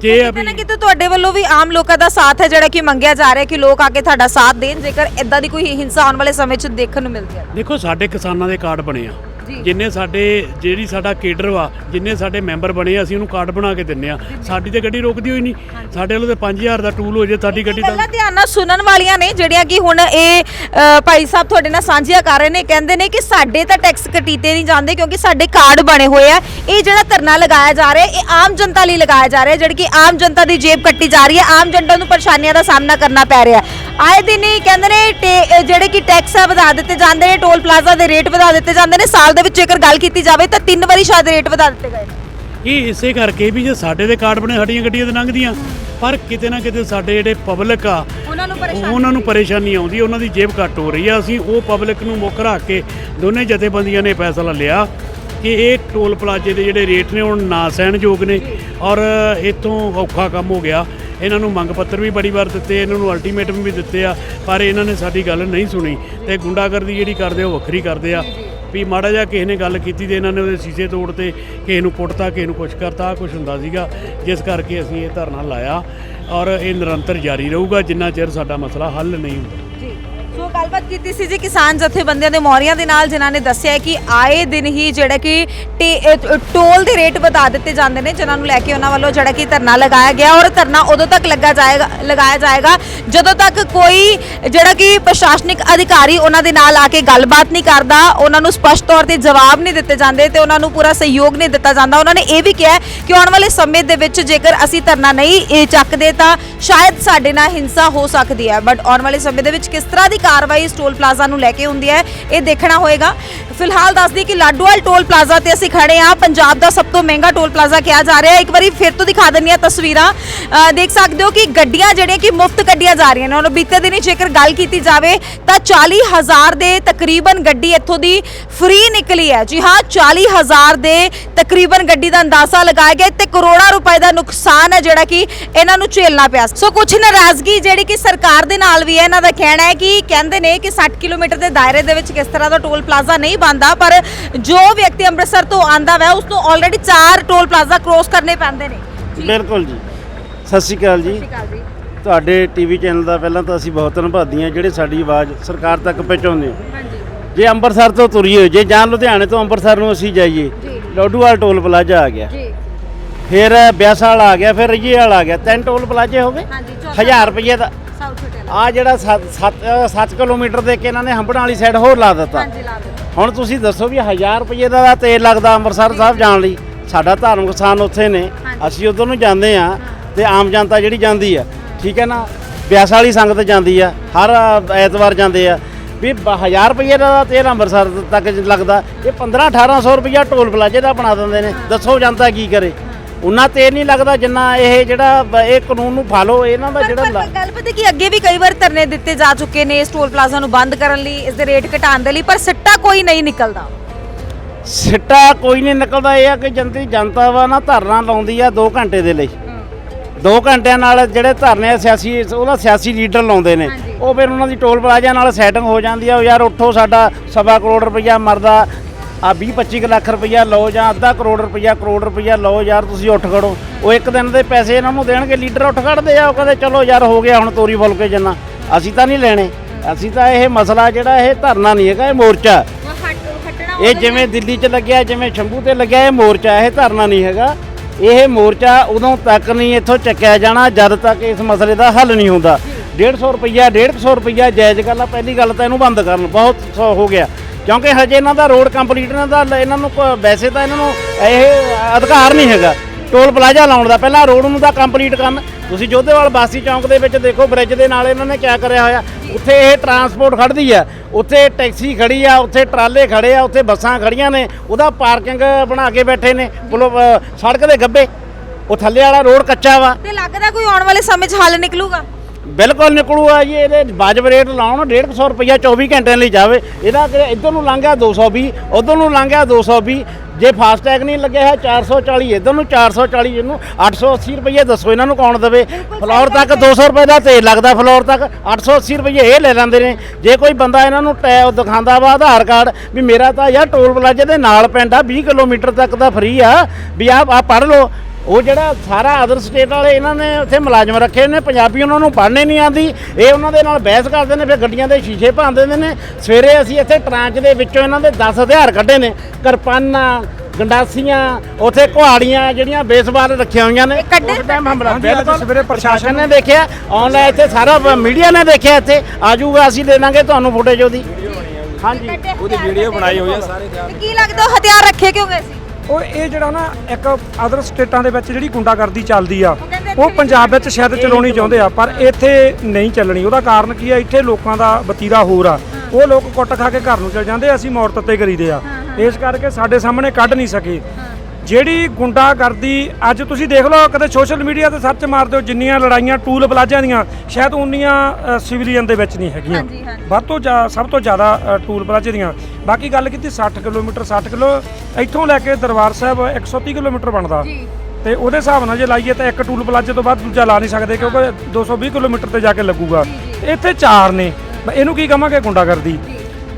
ਜੇ ਕਿਤੇ ਨਾ ਕਿਤੇ ਤੁਹਾਡੇ ਵੱਲੋਂ ਵੀ ਆਮ ਲੋਕਾਂ ਦਾ ਸਾਥ ਹੈ ਜਿਹੜਾ ਕਿ ਮੰਗਿਆ ਜਾ ਰਿਹਾ ਕਿ ਲੋਕ ਆ ਕੇ ਤੁਹਾਡਾ ਸਾਥ ਦੇਣ ਜੇਕਰ ਇਦਾਂ ਦੀ ਕੋਈ ਹਿੰਸਾ ਆਉਣ ਵਾਲੇ ਸਮੇਂ 'ਚ ਦੇਖਣ ਨੂੰ ਮਿਲਦੀ ਹੈ। ਦੇਖੋ ਸਾਡੇ ਕਿਸਾਨਾਂ ਦੇ ਕਾਰਡ ਬਣੇ ਆ। ਜਿੰਨੇ ਸਾਡੇ ਜਿਹੜੀ ਸਾਡਾ ਕੇਡਰ ਵਾ ਜਿੰਨੇ ਸਾਡੇ ਮੈਂਬਰ ਬਣੇ ਆ ਅਸੀਂ ਉਹਨੂੰ ਕਾਰਡ ਬਣਾ ਕੇ ਦਿੰਨੇ ਆ। ਸਾਡੀ ਤੇ ਗੱਡੀ ਰੋਕਦੀ ਹੋਈ ਨਹੀਂ। ਸਾਡੇ ਵੱਲੋਂ ਤੇ 5000 ਦਾ ਟੂਲ ਹੋ ਜੇ ਸਾਡੀ ਗੱਡੀ ਦਾ ਗੱਲਾਂ ਧਿਆਨ ਨਾਲ ਸੁਣਨ ਵਾਲੀਆਂ ਨੇ ਜਿਹੜੀਆਂ ਕਿ ਹੁਣ ਇਹ ਅ, ਭਾਈ ਸਾਹਿਬ ਤੁਹਾਡੇ ਨਾਲ ਸਾਂਝੀਆਂ ਕਰ ਰਹੇ ਨੇ ਕਹਿੰਦੇ ਨੇ ਕਿ ਸਾਡੇ ਤਾਂ ਟੈਕਸ ਕਟੀਤੇ ਨਹੀਂ ਜਾਂਦੇ ਕਿਉਂਕਿ ਸਾਡੇ ਕਾਰਡ ਬਣੇ ਹੋਏ ਆ। ਇਹ ਜਿਹੜਾ ਧਰਨਾ ਲਗਾਇਆ ਜਾ ਰਿਹਾ ਇਹ ਆਮ ਜਨਤਾ ਲਈ ਲਗਾਇਆ ਜਾ ਰਿਹਾ ਜਿਹੜੀ ਕਿ ਆਮ ਜਨਤਾ ਦੀ ਜੇਬ ਕੱਟੀ ਜਾ ਰਹੀ ਹੈ ਆਮ ਜਨਤਾ ਨੂੰ ਪਰੇਸ਼ਾਨੀਆਂ ਦਾ ਸਾਹਮਣਾ ਕਰਨਾ ਪੈ ਰਿਹਾ। ਹੈ ਆਏ ਦਿਨ ਹੀ ਕਹਿੰਦੇ ਨੇ ਜਿਹੜੇ ਕਿ ਟੈਕਸ ਆ ਵਧਾ ਦਿੱਤੇ ਜਾਂਦੇ ਨੇ ਟੋਲ ਪਲਾਜ਼ਾ ਦੇ ਰੇਟ ਵਧਾ ਦਿੱਤੇ ਜਾਂਦੇ ਨੇ। ਸਾਲ ਦੇ ਵਿੱਚ ਜੇਕਰ ਗੱਲ ਕੀਤੀ ਜਾਵੇ ਤਾਂ ਤਿੰਨ ਵਾਰੀ ਸ਼ਾਇਦ ਰੇਟ ਵਧਾ ਦਿੱਤੇ ਗਏ ਇਹ ਇਸੇ ਕਰਕੇ ਵੀ ਜੇ ਸਾਡੇ ਦੇ ਕਾਰਡ ਬਣੇ ਸਾਡੀਆਂ ਗੱਡੀਆਂ ਤੇ ਲੰਘਦੀਆਂ। ਪਰ ਕਿਤੇ ਨਾ ਕਿਤੇ ਸਾਡੇ ਜਿਹੜੇ ਪਬਲਿਕ ਆ ਉਹਨਾਂ ਨੂੰ ਪਰੇਸ਼ਾਨੀ ਉਹਨਾਂ ਨੂੰ ਪਰੇਸ਼ਾਨੀ ਆਉਂਦੀ ਉਹਨਾਂ ਦੀ ਜੇਬ ਘੱਟ ਹੋ ਰਹੀ ਆ। ਅਸੀਂ ਉਹ ਪਬਲਿਕ ਨੂੰ ਮੁੱਖ ਰੱਖ ਕੇ ਦੋਨੇ ਜਥੇਬੰਦੀਆਂ ਨੇ ਫੈਸਲਾ ਲਿਆ ਕਿ ਇਹ ਟੋਲ ਪਲਾਜ਼ੇ ਦੇ ਜਿਹੜੇ ਰੇਟ ਨੇ ਹੁਣ ਨਾ ਸਹਿਣਯੋਗ ਨੇ ਔਰ ਇਤੋਂ ਔਖਾ ਕੰਮ ਹੋ ਗਿਆ। ਇਹਨਾਂ ਨੂੰ ਮੰਗ ਪੱਤਰ ਵੀ ਬੜੀ ਵਾਰ ਦਿੱਤੇ, ਇਹਨਾਂ ਨੂੰ ਅਲਟੀਮੇਟਮ ਵੀ ਦਿੱਤੇ ਆ, ਪਰ ਇਹਨਾਂ ਨੇ ਸਾਡੀ ਗੱਲ ਨਹੀਂ ਸੁਣੀ ਤੇ ਗੁੰਡਾਗਰਦੀ ਜਿਹੜੀ ਕਰਦੇ ਆ, ਉਹ ਵੱਖਰੀ ਕਰਦੇ ਆ। ਵੀ ਮਾੜਾ ਜਿਹਾ ਕਿਸੇ ਨੇ ਗੱਲ ਕੀਤੀ ਤੇ ਇਹਨਾਂ ਨੇ ਉਹਦੇ ਸ਼ੀਸ਼ੇ ਤੋੜਤੇ, ਕਿਸੇ ਨੂੰ ਪੁੱਟਤਾ ਕਿਸੇ ਨੂੰ ਕੁਛ ਕਰਤਾ ਕੁਛ ਹੁੰਦਾ ਸੀਗਾ, ਜਿਸ ਕਰਕੇ ਅਸੀਂ ਇਹ ਧਰਨਾ ਲਾਇਆ ਔਰ ਇਹ ਨਿਰੰਤਰ ਜਾਰੀ ਰਹੂਗਾ, ਜਿੰਨਾ ਚਿਰ ਸਾਡਾ ਮਸਲਾ ਹੱਲ ਨਹੀਂ ਹੁੰਦਾ। ਗੱਲਬਾਤ ਕੀਤੀ ਸੀ ਜੀ ਕਿਸਾਨ ਜਥੇਬੰਦੀਆਂ ਦੇ ਮੌਰੀਆਂ ਦੇ ਨਾਲ ਜਿਨ੍ਹਾਂ ਨੇ ਦੱਸਿਆ ਕਿ ਆਏ ਦਿਨ ਹੀ ਜਿਹੜਾ ਕਿ ਟੇ- ਅ, ਟੋਲ ਦੇ ਰੇਟ ਵਧਾ ਦਿੱਤੇ ਜਾਂਦੇ ਨੇ ਜਿਨ੍ਹਾਂ ਨੂੰ ਲੈ ਕੇ ਉਹਨਾਂ ਵੱਲੋਂ ਜਿਹੜਾ ਕਿ ਧਰਨਾ ਲਗਾਇਆ ਗਿਆ ਔਰ ਧਰਨਾ ਉਦੋਂ ਤੱਕ ਲੱਗਾ ਜਾਏਗਾ ਲਗਾਇਆ ਜਾਏਗਾ ਜਦੋਂ ਤੱਕ ਕੋਈ ਜਿਹੜਾ ਕਿ ਪ੍ਰਸ਼ਾਸਨਿਕ ਅਧਿਕਾਰੀ ਉਹਨਾਂ ਦੇ ਨਾਲ ਆ ਕੇ ਗੱਲਬਾਤ ਨਹੀਂ ਕਰਦਾ ਉਹਨਾਂ ਨੂੰ ਸਪਸ਼ਟ ਤੌਰ ਤੇ ਜਵਾਬ ਨਹੀਂ ਦਿੱਤੇ ਜਾਂਦੇ ਤੇ ਉਹਨਾਂ ਨੂੰ ਪੂਰਾ ਸਹਿਯੋਗ ਨਹੀਂ ਦਿੱਤਾ ਜਾਂਦਾ। ਉਹਨਾਂ ਨੇ ਇਹ ਵੀ ਕਿਹਾ ਹੈ ਕਿ ਆਉਣ ਵਾਲੇ ਸਮੇਂ ਦੇ ਵਿੱਚ ਜੇਕਰ ਅਸੀਂ ਧਰਨਾ ਨਹੀਂ ਇਹ ਚੱਕਦੇ ਤਾਂ ਸ਼ਾਇਦ ਸਾਡੇ ਨਾਲ ਹਿੰਸਾ ਹੋ ਸਕਦੀ ਹੈ। ਬਟ ਆਉਣ ਵਾਲੇ ਸਮੇਂ ਦੇ ਵਿੱਚ ਕਿਸ ਤਰ੍ਹਾਂ ਦੀ ਕਾਰਵਾਈ ਇਸ ਟੋਲ ਪਲਾਜ਼ਾ ਨੂੰ ਲੈ ਕੇ ਹੁੰਦੀ ਹੈ ਇਹ ਦੇਖਣਾ ਹੋਏਗਾ। ਫਿਲਹਾਲ ਦੱਸਦੀ ਕਿ ਲਾਡੋਵਾਲ ਟੋਲ ਪਲਾਜ਼ਾ ਤੇ ਅਸੀਂ ਖੜੇ ਹਾਂ। ਪੰਜਾਬ ਦਾ ਸਭ ਤੋਂ ਮਹਿੰਗਾ ਟੋਲ ਪਲਾਜ਼ਾ ਕਿਹਾ ਜਾ ਰਿਹਾ ਹੈ। ਇੱਕ ਵਾਰੀ ਫਿਰ ਤੋਂ ਦਿਖਾ ਦਿੰਨੀ ਆ ਤਸਵੀਰਾਂ। ਅ, ਦੇਖ ਸਕਦੇ ਹੋ ਕਿ ਗੱਡੀਆਂ ਜਿਹੜੀਆਂ ਕਿ ਮੁਫਤ ਕੱਢੀਆਂ ਜਾ ਰਹੀਆਂ ਨੇ। ਔਰ ਬੀਤੇ ਦਿਨੀ ਜੇਕਰ ਗੱਲ ਕੀਤੀ ਜਾਵੇ ਤਾਂ 40000 ਦੇ ਤਕਰੀਬਨ ਗੱਡੀ ਇੱਥੋਂ ਦੀ ਫ੍ਰੀ ਨਿਕਲੀ ਹੈ। ਜੀ ਹਾਂ 40000 ਦੇ ਤਕਰੀਬਨ ਗੱਡੀ ਦਾ ਅੰਦਾਜ਼ਾ ਲਗਾਇਆ ਗਿਆ ਤੇ ਕਰੋੜਾਂ ਰੁਪਏ ਦਾ ਨੁਕਸਾਨ ਹੈ ਜਿਹੜਾ ਕਿ ਇਹਨਾਂ ਨੂੰ ਝੇਲਣਾ ਪਿਆ। ਸੋ ਕੁਝ ਨਾਰਾਜ਼ਗੀ ਜਿਹੜੀ ਕਿ ਸਰਕਾਰ ਦੇ ਨਾਲ ਵੀ ਹੈ ਇਹਨਾਂ ਦਾ ਕਹਿਣਾ ਹੈ ਕਿ ਕਹਿੰਦੇ ਨੇ ਕਿ 60 ਕਿਲੋਮੀਟਰ ਦੇ ਦਾਇਰੇ ਦੇ ਵਿੱਚ ਕਿਸ ਤਰ੍ਹਾਂ ਦਾ ਟੋਲ ਪਲਾਜ਼ਾ ਨਹੀਂ ਬਣਦਾ ਪਰ ਜੋ ਵਿਅਕਤੀ ਅੰਮ੍ਰਿਤਸਰ ਤੋਂ ਆਂਦਾ ਵਾ ਉਸ ਨੂੰ ਆਲਰੇਡੀ 4 ਟੋਲ ਪਲਾਜ਼ਾ ਕ੍ਰੋਸ ਕਰਨੇ ਪੈਂਦੇ ਨੇ। ਬਿਲਕੁਲ ਜੀ। ਸਤਿ ਸ਼੍ਰੀ ਅਕਾਲ ਜੀ। ਤੁਹਾਡੇ ਟੀਵੀ ਚੈਨਲ ਦਾ ਪਹਿਲਾਂ ਤਾਂ ਅਸੀਂ ਬਹੁਤ ਧੰਨਵਾਦੀ ਹਾਂ ਜਿਹੜੇ ਸਾਡੀ ਆਵਾਜ਼ ਸਰਕਾਰ ਤੱਕ ਪਹੁੰਚਾਉਂਦੇ ਹੋ ਜੇ ਅੰਮ੍ਰਿਤਸਰ ਤੋਂ ਤੁਰੀਏ ਜੇ ਜਾਂ ਲੁਧਿਆਣੇ ਤੋਂ ਅੰਮ੍ਰਿਤਸਰ ਨੂੰ ਅਸੀਂ ਜਾਈਏ ਲੋਡੂਵਾਲ ਟੋਲ ਪਲਾਜ਼ਾ ਆ ਗਿਆ। ਫਿਰ ਬਿਆਸਾਲ ਆ ਗਿਆ ਫਿਰ ਰਈਏ ਵਾਲਾ ਆ ਗਿਆ। ਤਿੰਨ ਟੋਲ ਪਲਾਜ਼ੇ ਹੋ ਗਏ? ਹਾਂਜੀ 1000 ਰੁਪਏ ਦਾ ਆ ਜਿਹੜਾ 7 ਕਿਲੋਮੀਟਰ ਦੇ ਕੇ ਇਹਨਾਂ ਨੇ ਹੰਬੜਾਂ ਵਾਲੀ ਸਾਈਡ ਹੋਰ ਲਾ ਦਿੱਤਾ। ਹਾਂਜੀ ਲਾ ਦਿਓ ਹੁਣ ਤੁਸੀਂ ਦੱਸੋ ਵੀ 1000 ਰੁਪਏ ਦਾ ਤੇਲ ਲੱਗਦਾ ਅੰਮ੍ਰਿਤਸਰ ਸਾਹਿਬ ਜਾਣ ਲਈ। ਸਾਡਾ ਧਾਰਮਿਕ ਸਥਾਨ ਉੱਥੇ ਨੇ। ਅਸੀਂ ਉਧਰ ਨੂੰ ਜਾਂਦੇ ਆ ਤੇ ਆਮ ਜਨਤਾ ਜਿਹੜੀ ਜਾਂਦੀ ਆ ਠੀਕ ਹੈ ਨਾ? ਬਿਆਸ ਵਾਲੀ ਸੰਗਤ ਜਾਂਦੀ ਆ ਹਰ ਐਤਵਾਰ ਜਾਂਦੇ ਆ। ਵੀ 1000 ਰੁਪਏ ਦਾ ਤੇਲ ਅੰਮ੍ਰਿਤਸਰ ਤੱਕ ਲੱਗਦਾ। ਇਹ 15 1800 ਰੁਪਇਆ ਟੋਲ ਪਲਾਜੇ ਦਾ ਬਣਾ ਦਿੰਦੇ ਨੇ। ਦੱਸੋ ਜਨਤਾ ਕੀ ਕਰੇ। ਉਹਨਾਂ ਤੇਲ ਨਹੀਂ ਲੱਗਦਾ ਜਿੰਨਾ ਇਹ ਜਿਹੜਾ ਬ- ਇਹ ਕਾਨੂੰਨ ਨੂੰ ਫਾਲੋ ਇਹਨਾਂ ਦਾ ਪਰ ਜਿਹੜਾ ਪਰ ਲਾ- ਗੱਲ ਪਤਾ ਕਿ ਅੱਗੇ ਵੀ ਕਈ ਵਾਰ ਧਰਨੇ ਦਿੱਤੇ ਜਾ ਚੁੱਕੇ ਨੇ ਇਸ ਟੋਲ ਪਲਾਜ਼ਾ ਨੂੰ ਬੰਦ ਕਰਨ ਲਈ ਇਸ ਦੇ ਰੇਟ ਘਟਾਉਣ ਦੇ ਲਈ ਪਰ ਸਿੱਟਾ ਕੋਈ ਨਹੀਂ ਨਿਕਲਦਾ। ਸਿੱਟਾ ਕੋਈ ਨਹੀਂ ਨਿਕਲਦਾ ਇਹ ਆ ਕਿ ਜਨਤੀ ਜਨਤਾ ਵਾ ਨਾ ਧਰਨਾ ਲਾਉਂਦੀ ਆ 2 ਘੰਟੇ ਦੇ ਲਈ। 2 ਘੰਟਿਆਂ ਨਾਲ ਜਿਹੜੇ ਧਰਨੇ ਆ ਸਿਆਸੀ ਉਹਦਾ ਸਿਆਸੀ ਲੀਡਰ ਲਾਉਂਦੇ ਨੇ। ਉਹ ਫਿਰ ਉਹਨਾਂ ਦੀ ਟੋਲ ਪਲਾਜ਼ਾ ਨਾਲ ਸੈਟਿੰਗ ਹੋ ਜਾਂਦੀ ਆ ਉਹ ਯਾਰ ਉੱਠੋ ਸਾਡਾ ਸਵਾ ਕਰੋੜ ਰੁਪਈਆ ਮਰਦਾ ਆ 20 25 ਲੱਖ ਰੁਪਈਆ ਲਓ ਜਾਂ ਅੱਧਾ ਕਰੋੜ ਰੁਪਈਆ ਕਰੋੜ ਰੁਪਈਆ ਲਓ ਯਾਰ ਤੁਸੀਂ ਉੱਠ ਖੜੋ। ਉਹ ਇੱਕ ਦਿਨ ਦੇ ਪੈਸੇ ਇਹਨਾਂ ਨੂੰ ਦੇਣਗੇ ਲੀਡਰ ਉੱਠ ਖੜਦੇ ਆ ਉਹ ਕਹਿੰਦੇ ਚਲੋ ਯਾਰ ਹੋ ਗਿਆ ਹੁਣ ਤੋਰੀ ਫੁਲਕੇ ਜਿੰਨਾ। ਅਸੀਂ ਤਾਂ ਨਹੀਂ ਲੈਣੇ। ਅਸੀਂ ਤਾਂ ਇਹ ਮਸਲਾ ਜਿਹੜਾ ਇਹ ਧਰਨਾ ਨਹੀਂ ਹੈਗਾ ਇਹ ਮੋਰਚਾ। ਇਹ ਜਿਵੇਂ ਦਿੱਲੀ 'ਚ ਲੱਗਿਆ ਜਿਵੇਂ ਸ਼ੰਭੂ ਤੇ ਲੱਗਿਆ ਇਹ ਮੋਰਚਾ ਇਹ ਧਰਨਾ ਨਹੀਂ ਹੈਗਾ। ਇਹ ਮੋਰਚਾ ਉਦੋਂ ਤੱਕ ਨਹੀਂ ਇੱਥੋਂ ਚੱਕਿਆ ਜਾਣਾ ਜਦ ਤੱਕ ਇਸ ਮਸਲੇ ਦਾ ਹੱਲ ਨਹੀਂ ਹੁੰਦਾ। 150 ਰੁਪਈਆ 150 ਰੁਪਈਆ ਜਾਇਜ਼ ਗੱਲ ਆ ਪਹਿਲੀ ਗੱਲ ਤਾਂ ਇਹਨੂੰ ਬੰਦ ਕਰਨ ਬਹੁਤ ਹੋ ਗਿਆ। ਕਿਉਂਕਿ ਹਜੇ ਇਹਨਾਂ ਦਾ ਰੋਡ ਕੰਪਲੀਟ ਇਹਨਾਂ ਦਾ ਇਹਨਾਂ ਨੂੰ ਕੋ- ਵੈਸੇ ਤਾਂ ਇਹਨਾਂ ਨੂੰ ਇਹ ਅਧਿਕਾਰ ਨਹੀਂ ਹੈਗਾ। ਟੋਲ ਪਲਾਜ਼ਾ ਲਾਉਣ ਦਾ। ਪਹਿਲਾਂ ਰੋਡ ਨੂੰ ਤਾਂ ਕੰਪਲੀਟ ਕਰਨ। ਤੁਸੀਂ ਜੋਧੇਵਾਲ ਬਾਸੀ ਚੌਂਕ ਦੇ ਵਿੱਚ ਦੇਖੋ ਬ੍ਰਿਜ ਦੇ ਨਾਲ ਇਹਨਾਂ ਨੇ ਕਿਆ ਕਰਿਆ ਹੋਇਆ? ਉੱਥੇ ਇਹ ਟਰਾਂਸਪੋਰਟ ਖੜਦੀ ਆ। ਉੱਥੇ ਟੈਕਸੀ ਖੜੀ ਆ ਉੱਥੇ ਟਰਾਲੇ ਖੜੇ ਆ ਉੱਥੇ ਬੱਸਾਂ ਖੜੀਆਂ ਨੇ। ਉਹਦਾ ਪਾਰਕਿੰਗ ਬਣਾ ਕੇ ਬੈਠੇ ਨੇ। ਪੁਲੋ ਅ, ਸੜਕ ਦੇ ਗੱਬੇ। ਉਹ ਥੱਲੇ ਵਾਲਾ ਰੋਡ ਕੱਚਾ ਵਾ। ਤੇ ਲੱਗਦਾ ਕੋਈ ਆਉਣ ਵਾਲੇ ਸਮੇਂ 'ਚ ਹੱਲ ਨਿਕਲੂਗਾ। ਬਿਲਕੁਲ ਨਿਕਲੂਗਾ ਜੀ ਇਹਦੇ ਵਾਜਬ ਰੇਟ ਲਾਉਣ 150 ਰੁਪਈਆ 24 ਘੰਟਿਆਂ ਲਈ ਜਾਵੇ। ਇਹਦਾ ਕਿ ਇੱਧਰ ਨੂੰ ਲੰਘਿਆ 220 ਉਧਰ ਨੂੰ ਲੰਘਿਆ 220 ਜੇ ਫਾਸਟੈਗ ਨਹੀਂ ਲੱਗਿਆ ਹੈ 440 ਇੱਧਰ ਨੂੰ 440 ਇਹਨੂੰ 880 ਰੁਪਏ ਦੱਸੋ ਇਹਨਾਂ ਨੂੰ ਕੌਣ ਦੇਵੇ। ਫਲੋਰ ਤੱਕ 200 ਰੁਪਏ ਦਾ ਤੇਲ ਲੱਗਦਾ ਫਲੋਰ ਤੱਕ 880 ਰੁਪਏ ਇਹ ਲੈ ਲੈਂਦੇ ਨੇ। ਜੇ ਕੋਈ ਬੰਦਾ ਇਹਨਾਂ ਨੂੰ ਟੈ ਉਹ ਦਿਖਾਉਂਦਾ ਵਾ ਆਧਾਰ ਕਾਰਡ ਵੀ ਮੇਰਾ ਤਾਂ ਯਾਰ ਟੋਲ ਪਲਾਜ਼ੇ ਦੇ ਨਾਲ ਪਿੰਡ ਆ 20 ਕਿਲੋਮੀਟਰ ਤੱਕ ਦਾ ਫ੍ਰੀ ਆ ਵੀ ਆ ਆ ਪੜ੍ਹ ਲਓ। ਉਹ ਜਿਹੜਾ ਸਾਰਾ ਅਦਰ ਸਟੇਟ ਵਾਲੇ ਇਹਨਾਂ ਨੇ ਉੱਥੇ ਮੁਲਾਜ਼ਮ ਰੱਖੇ ਨੇ ਪੰਜਾਬੀ ਉਹਨਾਂ ਨੂੰ ਪੜ੍ਹਨੇ ਨਹੀਂ ਆਂਦੀ ਇਹ ਉਹਨਾਂ ਦੇ ਨਾਲ ਬਹਿਸ ਕਰਦੇ ਨੇ ਫਿਰ ਗੱਡੀਆਂ ਦੇ ਸ਼ੀਸ਼ੇ ਭੰਨ ਦਿੰਦੇ ਨੇ। ਸਵੇਰੇ ਅਸੀਂ ਇੱਥੇ ਟਰਾਂਚ ਦੇ ਵਿੱਚੋਂ ਇਹਨਾਂ ਦੇ 10 ਹਥਿਆਰ ਕੱਢੇ ਨੇ। ਕਿਰਪਾਨਾਂ ਗੰਡਾਸੀਆਂ ਉੱਥੇ ਕੁਹਾੜੀਆਂ ਜਿਹੜੀਆਂ ਬੇਸਬਾਰ ਰੱਖੀਆਂ ਹੋਈਆਂ ਨੇ। ਕੱਢੇ? ਉਸ time ਹਮਲਾ ਬਿਲਕੁਲ ਸਵੇਰੇ ਪ੍ਰਸ਼ਾਸਨ ਨੇ ਦੇਖਿਆ। ਆਨਲਾਈਨ ਇੱਥੇ ਸਾਰਾ ਮੀਡੀਆ ਨੇ ਦੇਖਿਆ ਇੱਥੇ। ਆਜੂਗਾ ਅਸੀਂ ਦੇ ਦਾਂਗੇ ਤੁਹਾਨੂੰ ਫੁਟੇਜ ਉਹਦੀ। ਹਾਂਜੀ। ਉਹਦੀ ਵੀਡੀਓ ਬਣਾਈ ਹੋਈ ਹੈ ਸਾਰੇ ਕੀ ਲੱਗਦਾ ਹਥਿਆਰ ਰੱਖੇ ਕਿਉਂ ਗਏ ਸੀ? ਉਹ ਇਹ ਜਿਹੜਾ ਨਾ ਇੱਕ ਅਦਰ ਸਟੇਟਾਂ ਦੇ ਵਿੱਚ ਜਿਹੜੀ ਗੁੰਡਾਗਰਦੀ ਚੱਲਦੀ ਆ ਉਹ ਪੰਜਾਬ ਵਿੱਚ ਸ਼ਾਇਦ ਚਲਾਉਣੀ ਚਾਹੁੰਦੇ ਆ ਪਰ ਇੱਥੇ ਨਹੀਂ ਚੱਲਣੀ। ਉਹਦਾ ਕਾਰਨ ਕੀ ਆ ਇੱਥੇ ਲੋਕਾਂ ਦਾ ਵਤੀਰਾ ਹੋਰ ਆ। ਉਹ ਲੋਕ ਕੁੱਟ ਖਾ ਕੇ ਘਰ ਨੂੰ ਚਲ ਜਾਂਦੇ ਅਸੀਂ ਮੌਤ ਤੇ ਕਰੀਦੇ ਆ। ਇਸ ਕਰਕੇ ਸਾਡੇ ਸਾਹਮਣੇ ਕੱਢ ਨਹੀਂ ਸਕੇ। ਜਿਹੜੀ ਗੁੰਡਾਗਰਦੀ ਅੱਜ ਤੁਸੀਂ ਦੇਖ ਲਓ ਕਦੇ ਸੋਸ਼ਲ ਮੀਡੀਆ ਤੇ ਸਰਚ ਮਾਰ ਦਿਓ ਜਿੰਨੀਆਂ ਲੜਾਈਆਂ ਟੂਲ ਪਲਾਜ਼ਿਆਂ ਦੀਆਂ ਸ਼ਾਇਦ ਉਨੀਆਂ ਸਿਵਲੀਅਨ ਦੇ ਵਿੱਚ ਨਹੀਂ ਹੈਗੀਆਂ। ਹਾਂਜੀ, ਹਾਂਜੀ। ਵੱਧ ਤੋਂ ਜ਼ਿਆ- ਸਭ ਤੋਂ ਜ਼ਿਆਦਾ ਅ, ਟੂਲ ਪਲਾਜ਼ੇ ਦੀਆਂ। ਬਾਕੀ ਗੱਲ ਕੀਤੀ 60 ਕਿਲੋਮੀਟਰ 60 ਕਿਲੋ ਇੱਥੋਂ ਲੈ ਕੇ ਦਰਬਾਰ ਸਾਹਿਬ 130 ਕਿਲੋਮੀਟਰ ਬਣਦਾ। ਜੀ। ਤੇ ਉਹਦੇ ਹਿਸਾਬ ਨਾਲ ਜੇ ਲਾਈਏ ਤਾਂ ਇੱਕ ਟੂਲ ਪਲਾਜ਼ੇ ਤੋਂ ਬਾਅਦ ਦੂਜਾ ਲਾ ਨਹੀਂ ਸਕਦੇ ਕਿਉਂਕਿ 220 ਕਿਲੋਮੀਟਰ ਤੇ ਜਾ ਕੇ ਲੱਗੂਗਾ। ਇੱਥੇ ਚਾਰ ਨੇ। ਇਹਨੂੰ ਕੀ ਕਹਾਂਗੇ ਗੁੰਡਾਗਰਦੀ?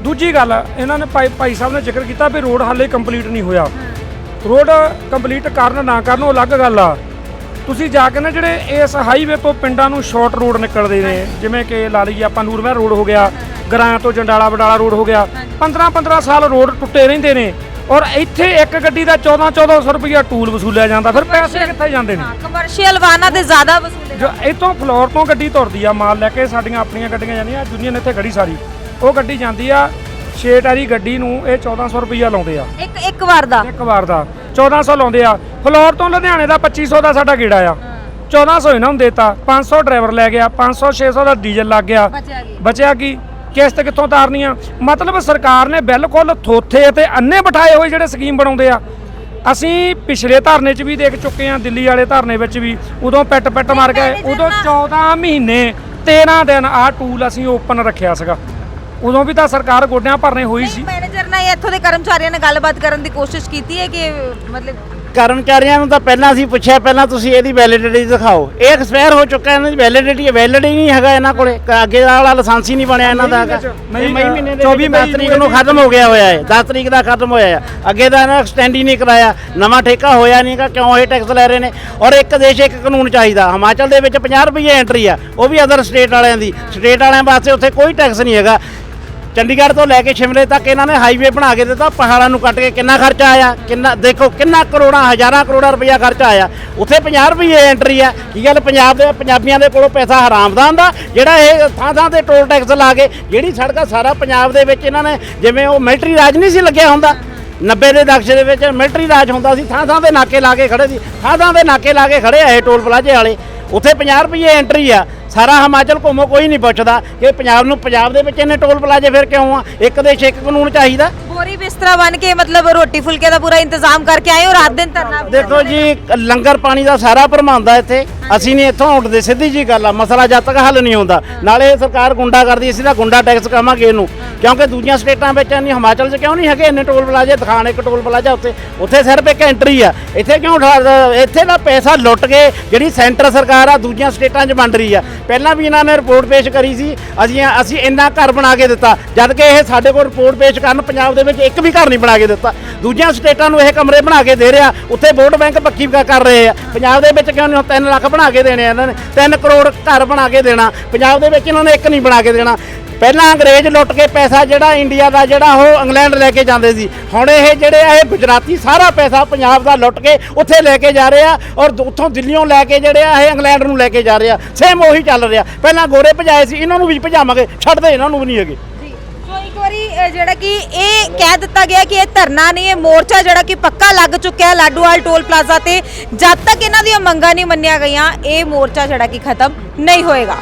ਦੂਜੀ ਗੱਲ ਇਹਨਾਂ ਨੇ ਭਾਈ ਭਾਈ ਸਾਹਿਬ ਨੇ ਜ਼ਿਕਰ ਕੀਤਾ ਵੀ ਰੋਡ ਹਾਲੇ ਕੰਪਲੀਟ ਨਹੀਂ ਹੋਇਆ। ਰੋਡ ਕੰਪਲੀਟ ਕਰਨ ਨਾ ਕਰਨ ਉਹ ਅਲੱਗ ਗੱਲ ਆ। ਤੁਸੀਂ ਜਾ ਕੇ ਨਾ ਜਿਹੜੇ ਇਸ ਹਾਈਵੇ ਤੋਂ ਪਿੰਡਾਂ ਨੂੰ ਸ਼ਾਰਟ ਰੋਡ ਨਿਕਲਦੇ ਨੇ ਜਿਵੇਂ ਕਿ ਲਾ ਲਈਏ ਆਪਾਂ ਨੂਰਮਹਿਰ ਰੋਡ ਹੋ ਗਿਆ ਗਰਾਂ ਤੋਂ ਜੰਡਾਲਾ ਬਡਾਲਾ ਰੋਡ ਹੋ ਗਿਆ 15 15 ਸਾਲ ਰੋਡ ਟੁੱਟੇ ਰਹਿੰਦੇ ਨੇ ਔਰ ਇੱਥੇ ਇੱਕ ਗੱਡੀ ਦਾ 14 1400 ਰੁਪਇਆ ਟੂਲ ਵਸੂਲਿਆ ਜਾਂਦਾ ਫਿਰ ਪੈਸੇ ਕਿੱਥੇ ਜਾਂਦੇ ਨੇ? ਕਮਰਸ਼ੀਅਲ ਵਾਹਨਾਂ ਤੇ ਜ਼ਿਆਦਾ ਵਸੂਲੇ ਜੋ ਇੱਥੋਂ ਫਲੋਰ ਤੋਂ ਗੱਡੀ ਤੁਰਦੀ ਆ ਮਾਲ ਲੈ ਕੇ ਸਾਡੀਆਂ ਆਪਣੀਆਂ ਗੱਡੀਆਂ ਜਾਂਦੀਆਂ ਯੂਨੀਅਨ ਇੱਥੇ ਖੜੀ ਸਾਰੀ ਉਹ ਗੱਡੀ ਜਾਂਦੀ ਆ ਛੇ ਟਾਰੀ ਗੱਡੀ ਨੂੰ ਇਹ 1400 ਰੁਪਇਆ ਲਾਉਂਦੇ ਆ। ਇੱਕ ਇੱਕ ਵਾਰ ਦਾ? ਇੱਕ ਵਾਰ ਦਾ। 1400 ਲਾਉਂਦੇ ਆ। ਫਲੋਰ ਤੋਂ ਲੁਧਿਆਣੇ ਦਾ 2500 ਦਾ ਸਾਡਾ ਗੇੜਾ ਆ। 1400 ਇਹਨਾਂ ਨੂੰ ਦੇਤਾ 500 ਡਰਾਈਵਰ ਲੈ ਗਿਆ 500 600 ਦਾ ਡੀਜ਼ਲ ਲੱਗ ਗਿਆ। ਬਚਿਆ ਕੀ? ਬਚਿਆ ਕੀ? ਕਿਸ਼ਤ ਕਿੱਥੋਂ ਤਾਰਨੀਆਂ? ਮਤਲਬ ਸਰਕਾਰ ਨੇ ਬਿਲਕੁਲ ਥੋਥੇ ਤੇ ਅੰਨੇ ਬਿਠਾਏ ਹੋਏ ਜਿਹੜੇ ਸਕੀਮ ਬਣਾਉਂਦੇ ਆ। ਅਸੀਂ ਪਿਛਲੇ ਧਰਨੇ 'ਚ ਵੀ ਦੇਖ ਚੁੱਕੇ ਆ ਦਿੱਲੀ ਵਾਲੇ ਧਰਨੇ ਵਿੱਚ ਵੀ ਉਦੋਂ ਪਿੱਟ ਪਿੱਟ ਮਾਰ ਗਏ ਉਦੋਂ 14 ਮਹੀਨੇ 13 ਦਿਨ ਆ ਟੂਲ ਅਸੀਂ ਓਪਨ ਰੱਖਿਆ ਸੀਗਾ। ਉਦੋਂ ਵੀ ਤਾਂ ਸਰਕਾਰ ਗੋਡਿਆਂ ਭਰਨੇ ਹੋਈ ਸੀ। ਮੈਨੇਜਰ ਨੇ ਇੱਥੋਂ ਦੇ ਕਰਮਚਾਰੀਆਂ ਨੇ ਗੱਲਬਾਤ ਕਰਨ ਦੀ ਕੋਸ਼ਿਸ਼ ਕੀਤੀ ਹੈ ਕਿ ਮਤਲਬ ਕਰਮਚਾਰੀਆਂ ਨੂੰ ਤਾਂ ਪਹਿਲਾਂ ਅਸੀਂ ਪੁੱਛਿਆ ਪਹਿਲਾਂ ਤੁਸੀਂ ਇਹਦੀ ਵੈਲਿਡਿਟੀ ਦਿਖਾਓ। ਇਹ ਐਕਸਪਾਇਰ ਹੋ ਚੁੱਕਾ ਇਹਨਾਂ ਦੀ ਵੈਲਿਡਿਟੀ ਵੈਲਿਡ ਹੀ ਨਹੀਂ ਹੈਗਾ ਇਹਨਾਂ ਕੋਲੇ। ਕ- ਅੱਗੇ ਵਾਲਾ ਲਾਇਸੈਂਸ ਹੀ ਨਹੀਂ ਬਣਿਆ ਇਹਨਾਂ ਦਾ ਹੈਗਾ। ਮਈ ਇਹ ਮਈ ਮਹੀਨੇ ਦੇ 24 10 ਤਰੀਕ ਨੂੰ ਖਤਮ ਹੋ ਗਿਆ ਹੋਇਆ ਹੈ। 10 ਤਰੀਕ ਦਾ ਖਤਮ ਹੋਇਆ ਹੈ। ਅੱਗੇ ਦਾ ਇਹਨਾਂ ਐਕਸਟੈਂਡ ਹੀ ਨਹੀਂ ਕਰਾਇਆ। ਨਵਾਂ ਠੇਕਾ ਹੋਇਆ ਨਹੀਂਗਾ ਕਿਉਂ ਇਹ ਟੈਕਸ ਲੈ ਰਹੇ ਨੇ? ਔਰ ਇੱਕ ਦੇਸ਼ ਇੱਕ ਕਾਨੂੰਨ ਚਾਹੀਦਾ। ਹਿਮਾਚਲ ਦੇ ਵਿੱਚ 50 ਰੁਪਏ ਐਂਟਰੀ ਆ। ਉਹ ਵੀ ਅਦਰ ਸਟੇਟ ਵਾਲਿਆਂ ਦੀ। ਸਟੇਟ ਵਾਲਿਆਂ ਵਾਸਤੇ ਉੱਥੇ ਕੋਈ ਟੈਕਸ ਨਹੀਂ ਹੈਗਾ। ਚੰਡੀਗੜ੍ਹ ਤੋਂ ਲੈ ਕੇ ਸ਼ਿਮਲੇ ਤੱਕ ਇਹਨਾਂ ਨੇ ਹਾਈਵੇ ਬਣਾ ਕੇ ਦਿੱਤਾ, ਪਹਾੜਾਂ ਨੂੰ ਕੱਟ ਕੇ ਕਿੰਨਾ ਖਰਚਾ ਆਇਆ, ਕਿੰਨਾ, ਦੇਖੋ ਕਿੰਨਾ ਕਰੋੜਾਂ, ਹਜ਼ਾਰਾਂ ਕਰੋੜਾਂ ਰੁਪਇਆ ਖਰਚਾ ਆਇਆ। ਉੱਥੇ 50 ਰੁਪਏ ਐਂਟਰੀ ਆ। ਕੀ ਗੱਲ, ਪੰਜਾਬ ਦੇ, ਪੰਜਾਬੀਆਂ ਦੇ ਕੋਲੋਂ ਪੈਸਾ ਹਰਾਮ ਦਾ? ਆਂਦਾ ਜਿਹੜਾ ਇਹ ਥਾਂ ਥਾਂ ਤੇ ਟੋਲ ਟੈਕਸ ਲਾ ਕੇ ਜਿਹੜੀ ਸੜਕਾਂ ਸਾਰਾ ਪੰਜਾਬ ਦੇ ਵਿੱਚ ਇਹਨਾਂ ਨੇ ਜਿਵੇਂ ਉਹ ਮਿਲਟਰੀ ਰਾਜ ਨਹੀਂ ਸੀ ਲੱਗਿਆ ਹੁੰਦਾ। 90 ਦੇ ਦਕਸ਼ ਦੇ ਵਿੱਚ ਮਿਲਟਰੀ ਰਾਜ ਹੁੰਦਾ ਸੀ ਥਾਂ ਥਾਂ ਤੇ ਨਾਕੇ ਲਾ ਕੇ ਖੜੇ ਸੀ। ਥਾਂ ਥਾਂ ਤੇ ਨਾਕੇ ਲਾ ਕੇ ਖੜੇ ਆ ਇਹ ਟੋਲ ਪਲਾਜ਼ੇ ਵਾਲੇ। ਉੱਥੇ 50 ਰੁਪਏ ਐਂਟਰੀ ਆ। ਸਾਰਾ ਹਿਮਾਚਲ ਘੁੰਮੋ, ਕੋਈ ਨਹੀਂ ਪੁੱਛਦਾ ਕਿ ਪੰਜਾਬ ਨੂੰ ਪੰਜਾਬ ਦੇ ਵਿੱਚ ਇਹਨੇ ਟੋਲ ਪਲਾਜ਼ੇ ਫਿਰ ਕਿਉਂ ਆ? ਇੱਕ ਦੇਸ਼ ਇੱਕ ਕਾਨੂੰਨ ਚਾਹੀਦਾ। ਬੋਰੀ ਬਿਸਤਰਾ ਬਣ ਕੇ ਮਤਲਬ ਰੋਟੀ ਫੁਲਕੇ ਦਾ ਪੂਰਾ ਇੰਤਜ਼ਾਮ ਕਰਕੇ ਆਏ ਹੋ ਰਾਤ ਦਿਨ ਧਰਨਾ ਦੇਖੋ ਜੀ ਲੰਗਰ ਪਾਣੀ ਦਾ ਸਾਰਾ ਪ੍ਰਬੰਧ ਆ ਇੱਥੇ। ਅਸੀਂ ਨਹੀਂ ਇੱਥੋਂ ਉੱਠਦੇ ਸਿੱਧੀ ਜੀ ਗੱਲ ਆ ਮਸਲਾ ਜਦ ਤੱਕ ਹੱਲ ਨਹੀਂ ਹੁੰਦਾ। ਨਾਲੇ ਸਰਕਾਰ ਗੁੰਡਾ ਕਰਦੀ ਅਸੀਂ ਤਾਂ ਗੁੰਡਾ ਟੈਕਸ ਕਵਾਂਗੇ ਇਹਨੂੰ। ਕਿਉਂਕਿ ਦੂਜੀਆਂ ਸਟੇਟਾਂ ਵਿੱਚ ਨਹੀਂ ਹਿਮਾਚਲ 'ਚ ਕਿਉਂ ਨਹੀਂ ਹੈਗੇ? ਇੰਨੇ ਟੋਲ ਪਲਾਜ਼ੇ ਦਿਖਾਣ ਇੱਕ ਟੋਲ ਪਲਾਜ਼ਾ ਉੱਥੇ। ਉੱਥੇ ਸਿਰਫ ਇੱਕ ਐਂਟਰੀ ਆ। ਇੱਥੇ ਕਿਉਂ ਉਠਾ- ਇੱਥੇ ਦਾ ਪੈਸਾ ਲੁੱਟ ਕੇ ਜਿਹੜੀ ਸੈਂਟਰ ਸਰਕਾਰ ਆ ਦੂਜੀਆਂ ਸਟੇਟਾਂ 'ਚ ਵੰਡ ਰਹੀ ਆ। ਪਹਿਲਾਂ ਵੀ ਇਹਨਾਂ ਨੇ ਰਿਪੋਰਟ ਪੇਸ਼ ਕਰੀ ਸੀ ਅਸੀਂ ਅਸੀਂ ਇੰਨਾ ਘਰ ਬਣਾ ਕੇ ਦਿੱਤਾ। ਜਦ ਕਿ ਇਹ ਸਾਡੇ ਕੋਲ ਰਿਪੋਰਟ ਪੇਸ਼ ਕਰਨ ਪੰਜਾਬ ਦੇ ਵਿੱਚ ਵਿੱਚ ਇੱਕ ਵੀ ਘਰ ਨਹੀਂ ਬਣਾ ਕੇ ਦਿੱਤਾ। ਦੂਜੀਆਂ ਸਟੇਟਾਂ ਨੂੰ ਇਹ ਕਮਰੇ ਬਣਾ ਕੇ ਦੇ ਰਿਹਾ, ਉੱਥੇ ਵੋਟ ਬੈਂਕ ਪੱਕੀ ਕਰ ਰਹੇ ਆ। ਪੰਜਾਬ ਦੇ ਵਿੱਚ ਕਿਉਂ ਨਹੀਂ 3 ਲੱਖ ਬਣਾ ਕੇ ਦੇਣੇ ਆ ਇਹਨਾਂ ਨੇ? 3 ਕਰੋੜ ਘਰ ਬਣਾ ਕੇ ਦੇਣਾ। ਪੰਜਾਬ ਦੇ ਵਿੱਚ ਇਹਨਾਂ ਨੇ ਇੱਕ ਨਹੀਂ ਬਣਾ ਕੇ ਦੇਣਾ। ਪਹਿਲਾਂ ਅੰਗਰੇਜ਼ ਲੁੱਟ ਕੇ ਪੈਸਾ ਜਿਹੜਾ ਇੰਡੀਆ ਦਾ ਜਿਹੜਾ ਉਹ ਇੰਗਲੈਂਡ ਲੈ ਕੇ ਜਾਂਦੇ ਸੀ। ਹੁਣ ਇਹ ਜਿਹੜੇ ਆ, ਇਹ ਗੁਜਰਾਤੀ ਸਾਰਾ ਪੈਸਾ ਪੰਜਾਬ ਦਾ ਲੁੱਟ ਕੇ ਉੱਥੇ ਲੈ ਕੇ ਜਾ ਰਹੇ ਆ ਔਰ ਉੱਥੋਂ ਦਿੱਲੀੋਂ ਲੈ ਕੇ ਜਿਹੜੇ ਆ, ਇਹ ਇੰਗਲੈਂਡ ਨੂੰ ਲੈ ਕੇ ਜਾ ਰਹੇ ਆ। ਸੇਮ ਉਹੀ ਚੱਲ ਰਿਹਾ। ਪਹਿਲਾਂ ਗੋਰੇ ਭਜਾਏ ਸੀ, ਇਹਨਾਂ ਨੂੰ ਵੀ ਭਜਾਵਾਂਗੇ, ਛੱਡਦੇ ਇਹਨਾਂ ਨੂੰ ਵੀ ਨਹੀਂ ਹੈਗੇ। ਅ, ਜਿਹੜਾ ਕਿ ਇਹ ਕਹਿ ਦਿੱਤਾ ਗਿਆ ਕਿ ਇਹ ਧਰਨਾ ਨਹੀਂ ਇਹ ਮੋਰਚਾ ਜਿਹੜਾ ਕਿ ਪੱਕਾ ਲੱਗ ਚੁੱਕਿਆ ਲਾਡੂਵਾਲ ਟੋਲ ਪਲਾਜ਼ਾ ਤੇ। ਜਦ ਤੱਕ ਇਹਨਾਂ ਦੀਆਂ ਮੰਗਾਂ ਨਹੀਂ ਮੰਨੀਆਂ ਗਈਆਂ ਇਹ ਮੋਰਚਾ ਜਿਹੜਾ ਕਿ ਖਤਮ ਨਹੀਂ ਹੋਏਗਾ।